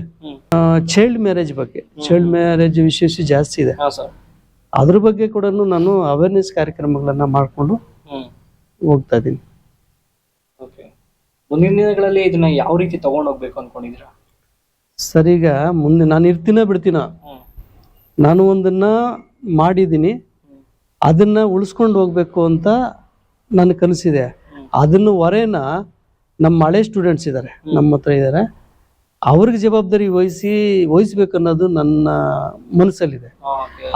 E: ಚೈಲ್ಡ್ ಮ್ಯಾರೇಜ್ ಬಗ್ಗೆ. ಚೈಲ್ಡ್ ಮ್ಯಾರೇಜ್ ವಿಶೇಷ ಜಾಸ್ತಿ ಇದೆ. ಅದ್ರ ಬಗ್ಗೆ ಕೂಡ ನಾನು ಅವೇರ್ನೆಸ್ ಕಾರ್ಯಕ್ರಮಗಳನ್ನ ಮಾಡಿಕೊಂಡು ಹೋಗ್ತಾ ಇದ್ದೀನಿ.
B: ಓಕೆ. ಮುಂದಿನ ದಿನಗಳಲ್ಲಿ ಇದನ್ನ ಯಾವ ರೀತಿ ತಗೊಂಡು ಹೋಗ್ಬೇಕು ಅನ್ಕೊಂಡಿದ್ದೀರಾ?
E: ಸರಿಗ ಮುಂದೆ ನಾನು ಇರ್ತೀನ ಬಿಡ್ತೀನ? ನಾನು ಒಂದನ್ನ ಮಾಡಿದ್ದೀನಿ. ಅದನ್ನ ಉಳಿಸ್ಕೊಂಡು ಹೋಗ್ಬೇಕು ಅಂತ ನನ್ನ ಕನಸಿದೆ. ಅದನ್ನು ಹೊರೆನ ನಮ್ಮ ಹಳೆ ಸ್ಟೂಡೆಂಟ್ಸ್ ಇದ್ದಾರೆ ನಮ್ಮ ಹತ್ರ ಇದ್ದಾರೆ ಅವ್ರಿಗೆ ಜವಾಬ್ದಾರಿ ವಹಿಸಿ ವಹಿಸ್ಬೇಕು ಅನ್ನೋದು ನನ್ನ ಮನಸ್ಸಲ್ಲಿದೆ.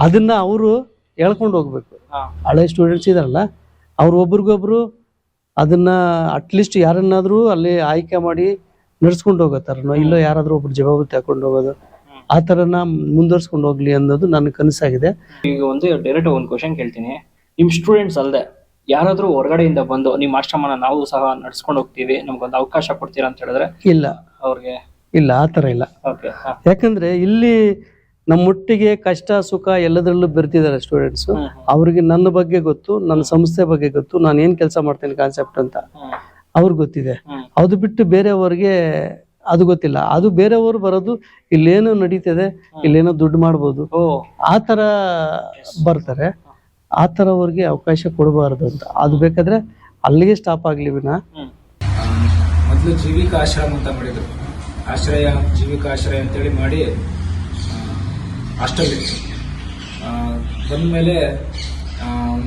E: ಅದನ್ನು ಅವರು ಹೇಳ್ಕೊಂಡು ಹೋಗ್ಬೇಕು. ಹಳೆ ಸ್ಟೂಡೆಂಟ್ಸ್ ಇದಾರಲ್ಲ ಅವ್ರು ಒಬ್ರಿಗೊಬ್ರು ಅದನ್ನ ಅಟ್ಲೀಸ್ಟ್ ಯಾರನ್ನಾದರೂ ಅಲ್ಲಿ ಆಯ್ಕೆ ಮಾಡಿ ನಡ್ಸ್ಕೊಂಡು ಹೋಗೋತಾರನೋ ಇಲ್ಲೋ ಯಾರಾದರೂ ಒಬ್ರು ಜವಾಬ್ದಾರಿ ತಗೊಂಡು ಹೋಗೋದು ಆ ಥರನ ಮುಂದುವರ್ಸ್ಕೊಂಡು ಹೋಗ್ಲಿ ಅನ್ನೋದು ನನ್ನ ಕನಸಾಗಿದೆ.
B: ಈಗ ಒಂದು ಡೈರೆಕ್ಟ್ ಒಂದು ಕ್ವಶನ್ ಕೇಳ್ತೀನಿ. ನಿಮ್ ಸ್ಟೂಡೆಂಟ್ಸ್ ಅಲ್ಲದೆ ಯಾರಾದ್ರೂ ಹೊರಗಡೆಯಿಂದ ಬಂದು ನಿಮ್ಮ ಆಶ್ರಮನ ನಾವು ಸಹ ನಡ್ಸ್ಕೊಂಡು ಹೋಗ್ತೀವಿ ನಮ್ಗೊಂದು ಅವಕಾಶ ಕೊಡ್ತೀರಾ ಅಂತ ಹೇಳಿದ್ರೆ?
E: ಇಲ್ಲ.
B: ಅವ್ರಿಗೆ?
E: ಇಲ್ಲ ಆ ಥರ ಇಲ್ಲ.
B: ಓಕೆ
E: ಯಾಕಂದ್ರೆ ಇಲ್ಲಿ ನಮ್ಮೊಟ್ಟಿಗೆ ಕಷ್ಟ ಸುಖ ಎಲ್ಲದರಲ್ಲೂ ಬೆರ್ತಿದ್ದಾರೆ ಸ್ಟೂಡೆಂಟ್ಸ್. ಅವ್ರಿಗೆ ನನ್ನ ಬಗ್ಗೆ ಗೊತ್ತು ನನ್ನ ಸಂಸ್ಥೆ ಬಗ್ಗೆ ಗೊತ್ತು ನಾನು ಏನ್ ಕೆಲಸ ಮಾಡ್ತೇನೆ ಕಾನ್ಸೆಪ್ಟ್ ಅಂತ. ಅವ್ರಿಗೆ ಗೊತ್ತಿದೆ. ಅದು ಬಿಟ್ಟು ಬೇರೆಯವ್ರಿಗೆ ಅದು ಗೊತ್ತಿಲ್ಲ. ಅದು ಬೇರೆಯವರು ಬರೋದು ಇಲ್ಲೇನೋ ನಡೀತದೆ ಇಲ್ಲೇನೋ ದುಡ್ಡು ಮಾಡ್ಬೋದು.
B: ಓ.
E: ಆ ಥರ ಬರ್ತಾರೆ. ಆ ಥರ ಅವ್ರಿಗೆ ಅವಕಾಶ ಕೊಡಬಾರ್ದು ಅಂತ. ಅದು ಬೇಕಾದ್ರೆ ಅಲ್ಲಿಗೆ ಸ್ಟಾಪ್ ಆಗ್ಲಿ ವಿನ.
H: ಮೊದಲು ಜೀವಿಕಾಶ್ರಮ ಅಂತ ಮಾಡಿದ್ರು. ಆಶ್ರಯ ಜೀವಿಕಾಶ್ರಯ ಅಂತೇಳಿ ಮಾಡಿ ಹಾಸ್ಟೆಲ್ ಇತ್ತು. ಬಂದಮೇಲೆ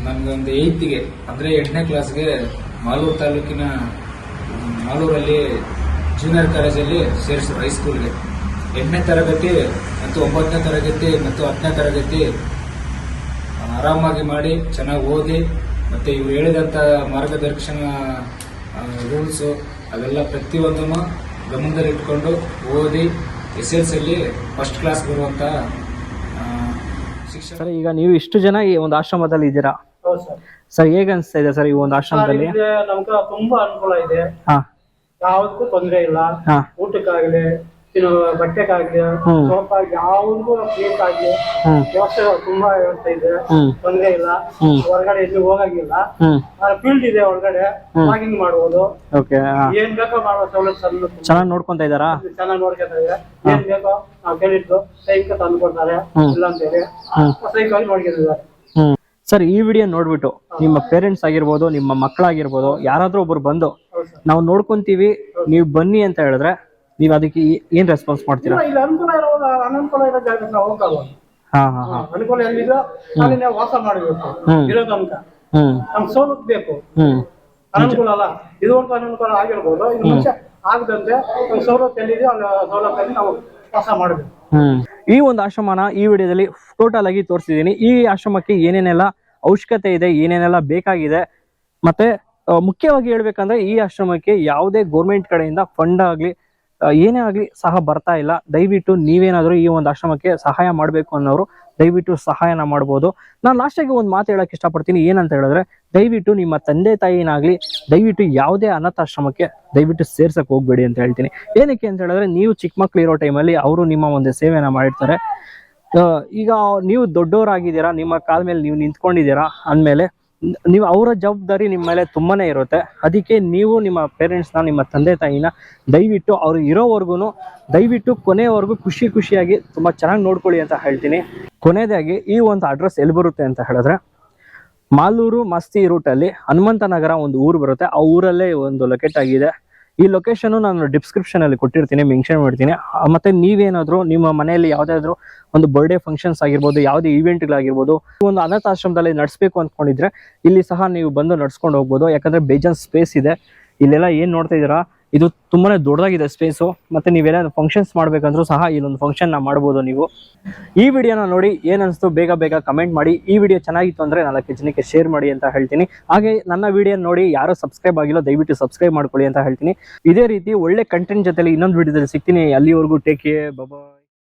H: ನನಗೊಂದು ಏಯ್ತಿಗೆ ಅಂದರೆ ಎಂಟನೇ ಕ್ಲಾಸ್ಗೆ ಮಾಲೂರು ತಾಲೂಕಿನ ಮಾಲೂರಲ್ಲಿ ಜೂನಿಯರ್ ಕಾಲೇಜಲ್ಲಿ ಸೇರಿಸಿದ್ರು ಹೈಸ್ಕೂಲ್ಗೆ ಎಂಟನೇ ತರಗತಿ ಮತ್ತು ಒಂಬತ್ತನೇ ತರಗತಿ ಮತ್ತು ಹತ್ತನೇ ತರಗತಿ ಆ, ಆರಾಮಾಗಿ ಮಾಡಿ ಚೆನ್ನಾಗಿ ಓದಿ ಮತ್ತು ಇವ್ರು ಹೇಳಿದಂಥ ಮಾರ್ಗದರ್ಶನ ರೂಲ್ಸು ಅದೆಲ್ಲ ಪ್ರತಿಯೊಂದನ್ನು ಗಮನದಲ್ಲಿ ಇಟ್ಕೊಂಡು ಓದಿ ಎಸ್ ಎಲ್ ಸಿಯಲ್ಲಿ ಫಸ್ಟ್ ಕ್ಲಾಸ್ ಬರುವಂಥ ಶಿಕ್ಷಣ.
B: ಸರ್ ಈಗ ನೀವು ಇಷ್ಟು ಜನ ಈ ಒಂದು ಆಶ್ರಮದಲ್ಲಿ ಇದ್ದೀರಾ?
F: ಹೌದು ಸರ್.
B: ಸರ್ ಹೇಗೆ ಅನಿಸ್ತಾ ಇದೆ ಸರ್ ಈ ಒಂದು ಆಶ್ರಮದಲ್ಲಿ?
F: ನಮ್ಗೆ ತುಂಬಾ ಅನುಕೂಲ ಇದೆ.
B: ಹಾ.
F: ಯಾವ್ದಕ್ಕೂ ತೊಂದ್ರೆ ಇಲ್ಲ. ಊಟಕ್ಕಾಗ್ಲಿ ಇನ್ನು ಬಟ್ಟೆಗಾಗ್ಲಿ. ಸೋಪ್ ಆಗ್ಲಿ ಯಾವ್ದಕ್ಕೂ ಪ್ಲೇಸ್ ಆಗ್ಲಿ ವ್ಯವಸ್ಥೆ ತುಂಬಾ ವ್ಯವಸ್ಥೆ ಇದೆ. ತೊಂದ್ರೆ ಇಲ್ಲ. ಹೊರಗಡೆ ಎಲ್ಲಿ ಹೋಗಂಗಿಲ್ಲ.
B: ಹ್ಮ್.
F: ಫೀಲ್ಡ್ ಇದೆ ಒಳಗಡೆ. ವಾಕಿಂಗ್ ಮಾಡ್ಬೋದು. ಏನ್ ಬೇಕೋ ಮಾಡೋ ಸೌಲಭ್ಯ
B: ಚೆನ್ನಾಗಿ ನೋಡ್ಕೊಂತ ಇದ್ದಾರಾ?
F: ಚೆನ್ನಾಗಿ ನೋಡ್ಕೊತಾರೆ ಏನ್ ಬೇಕೋ ನಾವು ಕೇಳಿದ್ದು ಸೈಕಲ್ ತಂದು ಕೊಡ್ತಾರೆ. ಇಲ್ಲ ಅಂತೇಳಿ
B: ಹೇಳಿ
F: ಸೈಕಲ್ ನೋಡ್ಕೊಂಡಿದ್ದಾರೆ.
B: ಸರ್ ಈ ವಿಡಿಯೋ ನೋಡ್ಬಿಟ್ಟು ನಿಮ್ಮ ಪೇರೆಂಟ್ಸ್ ಆಗಿರ್ಬೋದು ನಿಮ್ಮ ಮಕ್ಕಳಾಗಿರ್ಬೋದು ಯಾರಾದ್ರೂ ಒಬ್ರು ಬಂದು ನಾವು ನೋಡ್ಕೊಂತೀವಿ ನೀವು ಬನ್ನಿ ಅಂತ ಹೇಳಿದ್ರೆ ನೀವು ಅದಕ್ಕೆ ಏನ್ ರೆಸ್ಪಾನ್ಸ್ ಮಾಡ್ತೀರಾ?
F: ಇಲ್ಲ, ಇಲ್ಲಿ ಅನುಕೂಲ ಇರೋದು ಅನನುಕೂಲ ಇರೋ ಜಾಗಕ್ಕೆ ನಾವು ಹೋಗಲ್ಲ.
B: ಹಾ ಹಾ ಹಾ.
F: ಅನುಕೂಲ ಎಲ್ಲಿದೋ? ಅಲ್ಲಿ ನಾವು ವಾಸ ಮಾಡಬೇಕು.
B: ಹ್ಮ್.
F: ಇರೋ ತನಕ.
B: ಹ್ಮ್.
F: ನಮ್ಗೆ ಸವಲತ್ತು ಬೇಕು.
B: ಹ್ಮ್.
F: ಅನುಕೂಲ ಅಲ್ಲ. ಇದುವರೆಗೂ ಅನನುಕೂಲ ಆಗಿರ್ಬೋದು. ಇನ್ನು ಮುಂಚೆ ಆಗದಂತೆ ನಮ್ಗೆ ಸವಲತ್ತು ಎಲ್ಲಿದೆಯೋ ಅಲ್ಲಿ ಸವಲತ್ತಲ್ಲಿ ನಾವು ವಾಸ ಮಾಡಬೇಕು.
B: ಹ್ಮ್. ಈ ಒಂದು ಆಶ್ರಮನ ಈ ವಿಡಿಯೋದಲ್ಲಿ ಟೋಟಲ್ ಆಗಿ ತೋರಿಸಿದೀನಿ ಈ ಆಶ್ರಮಕ್ಕೆ ಏನೇನೆಲ್ಲ ಅವಶ್ಯಕತೆ ಇದೆ, ಏನೇನೆಲ್ಲ ಬೇಕಾಗಿದೆ. ಮತ್ತೆ ಮುಖ್ಯವಾಗಿ ಹೇಳ್ಬೇಕಂದ್ರೆ ಈ ಆಶ್ರಮಕ್ಕೆ ಯಾವುದೇ ಗೋರ್ಮೆಂಟ್ ಕಡೆಯಿಂದ ಫಂಡ್ ಆಗ್ಲಿ ಏನೇ ಆಗ್ಲಿ ಸಹ ಬರ್ತಾ ಇಲ್ಲ. ದಯವಿಟ್ಟು ನೀವೇನಾದ್ರೂ ಈ ಒಂದು ಆಶ್ರಮಕ್ಕೆ ಸಹಾಯ ಮಾಡಬೇಕು ಅನ್ನೋರು ದಯವಿಟ್ಟು ಸಹಾಯನ ಮಾಡ್ಬೋದು. ನಾನು ಲಾಸ್ಟಾಗಿ ಒಂದು ಮಾತು ಹೇಳಕ್ ಇಷ್ಟಪಡ್ತೀನಿ. ಏನಂತ ಹೇಳಿದ್ರೆ, ದಯವಿಟ್ಟು ನಿಮ್ಮ ತಂದೆ ತಾಯಿನಾಗ್ಲಿ, ದಯವಿಟ್ಟು ಯಾವುದೇ ಅನಾಥಾಶ್ರಮಕ್ಕೆ ದಯವಿಟ್ಟು ಸೇರ್ಸಕ್ ಹೋಗ್ಬೇಡಿ ಅಂತ ಹೇಳ್ತೀನಿ. ಏನಕ್ಕೆ ಅಂತ ಹೇಳಿದ್ರೆ, ನೀವು ಚಿಕ್ಕ ಮಕ್ಳು ಇರೋ ಟೈಮಲ್ಲಿ ಅವರು ನಿಮ್ಮ ಒಂದು ಸೇವೆನ ಮಾಡಿರ್ತಾರೆ. ಈಗ ನೀವು ದೊಡ್ಡವರಾಗಿದ್ದೀರಾ, ನಿಮ್ಮ ಕಾಲ ಮೇಲೆ ನೀವು ನಿಂತ್ಕೊಂಡಿದ್ದೀರಾ ಅಂದಮೇಲೆ ನೀವು ಅವರ ಜವಾಬ್ದಾರಿ ನಿಮ್ಮ ಮೇಲೆ ತುಂಬಾನೇ ಇರುತ್ತೆ. ಅದಕ್ಕೆ ನೀವು ನಿಮ್ಮ ಪೇರೆಂಟ್ಸ್ನ ನಿಮ್ಮ ತಂದೆ ತಾಯಿನ ದಯವಿಟ್ಟು ಅವರು ಇರೋವರೆಗೂ ದಯವಿಟ್ಟು ಕೊನೆಯವರೆಗೂ ಖುಷಿ ಖುಷಿಯಾಗಿ ತುಂಬ ಚೆನ್ನಾಗಿ ನೋಡ್ಕೊಳ್ಳಿ ಅಂತ ಹೇಳ್ತೀನಿ. ಕೊನೆಯದಾಗಿ ಈ ಒಂದು ಅಡ್ರೆಸ್ ಎಲ್ಲಿ ಬರುತ್ತೆ ಅಂತ ಹೇಳಿದ್ರೆ, ಮಾಲೂರು ಮಸ್ತಿ ರೂಟಲ್ಲಿ ಹನುಮಂತ ನಗರ ಒಂದು ಊರು ಬರುತ್ತೆ. ಆ ಊರಲ್ಲೇ ಒಂದು ಲೊಕೇಟ್ ಆಗಿದೆ. ಈ ಲೊಕೇಶನ್ ನಾನು ಡಿಸ್ಕ್ರಿಪ್ಷನ್ ಅಲ್ಲಿ ಕೊಟ್ಟಿರ್ತೀನಿ ಮೆನ್ಷನ್ ಮಾಡ್ತೀನಿ. ಮತ್ತೆ ನೀವೇನಾದ್ರು ನಿಮ್ಮ ಮನೆಯಲ್ಲಿ ಯಾವ್ದಾದ್ರು ಒಂದು ಬರ್ಡೇ ಫಂಕ್ಷನ್ಸ್ ಆಗಿರ್ಬೋದು, ಯಾವುದೇ ಇವೆಂಟ್ಗಳಾಗಿರ್ಬೋದು ಒಂದು ಅನಾಥಾಶ್ರಮದಲ್ಲಿ ನಡೆಸಬೇಕು ಅಂದ್ಕೊಂಡಿದ್ರೆ, ಇಲ್ಲಿ ಸಹ ನೀವು ಬಂದು ನಡ್ಸ್ಕೊಂಡು ಹೋಗ್ಬೋದು. ಯಾಕಂದ್ರೆ ಬೇಜಾನ್ ಸ್ಪೇಸ್ ಇದೆ. ಇಲ್ಲೆಲ್ಲ ಏನ್ ನೋಡ್ತಾ ಇದ್ದೀರಾ? ಇದು ತುಂಬಾನೇ ದೊಡ್ಡದಾಗಿದೆ ಸ್ಪೇಸು ಮತ್ತೆ ನೀವೆಲ್ಲ ಫಂಕ್ಷನ್ಸ್ ಮಾಡ್ಬೇಕಂದ್ರೂ ಸಹ ಇಲ್ಲೊಂದು ಫಂಕ್ಷನ್ನ ಮಾಡ್ಬೋದು ನೀವು. ಈ ವಿಡಿಯೋನ ನೋಡಿ ಏನ್ ಬೇಗ ಬೇಗ ಕಮೆಂಟ್ ಮಾಡಿ. ಈ ವಿಡಿಯೋ ಚೆನ್ನಾಗಿತ್ತು ಅಂದ್ರೆ ನಾಲ್ಕು ಜನಕ್ಕೆ ಶೇರ್ ಮಾಡಿ ಅಂತ ಹೇಳ್ತೀನಿ. ಹಾಗೆ ನನ್ನ ವಿಡಿಯೋ ನೋಡಿ ಯಾರು ಸಬ್ಸ್ಕ್ರೈಬ್ ಆಗಿಲ್ಲ, ದಯವಿಟ್ಟು ಸಬ್ಸ್ಕ್ರೈಬ್ ಮಾಡ್ಕೊಳ್ಳಿ ಅಂತ ಹೇಳ್ತೀನಿ. ಇದೇ ರೀತಿ ಒಳ್ಳೆ ಕಂಟೆಂಟ್ ಜೊತೆಲಿ ಇನ್ನೊಂದು ವಿಡಿಯೋದಲ್ಲಿ ಸಿಗ್ತೀನಿ. ಅಲ್ಲಿವರೆಗೂ ಟೇಕ್ ಕೇರ್ ಬಾಬಾ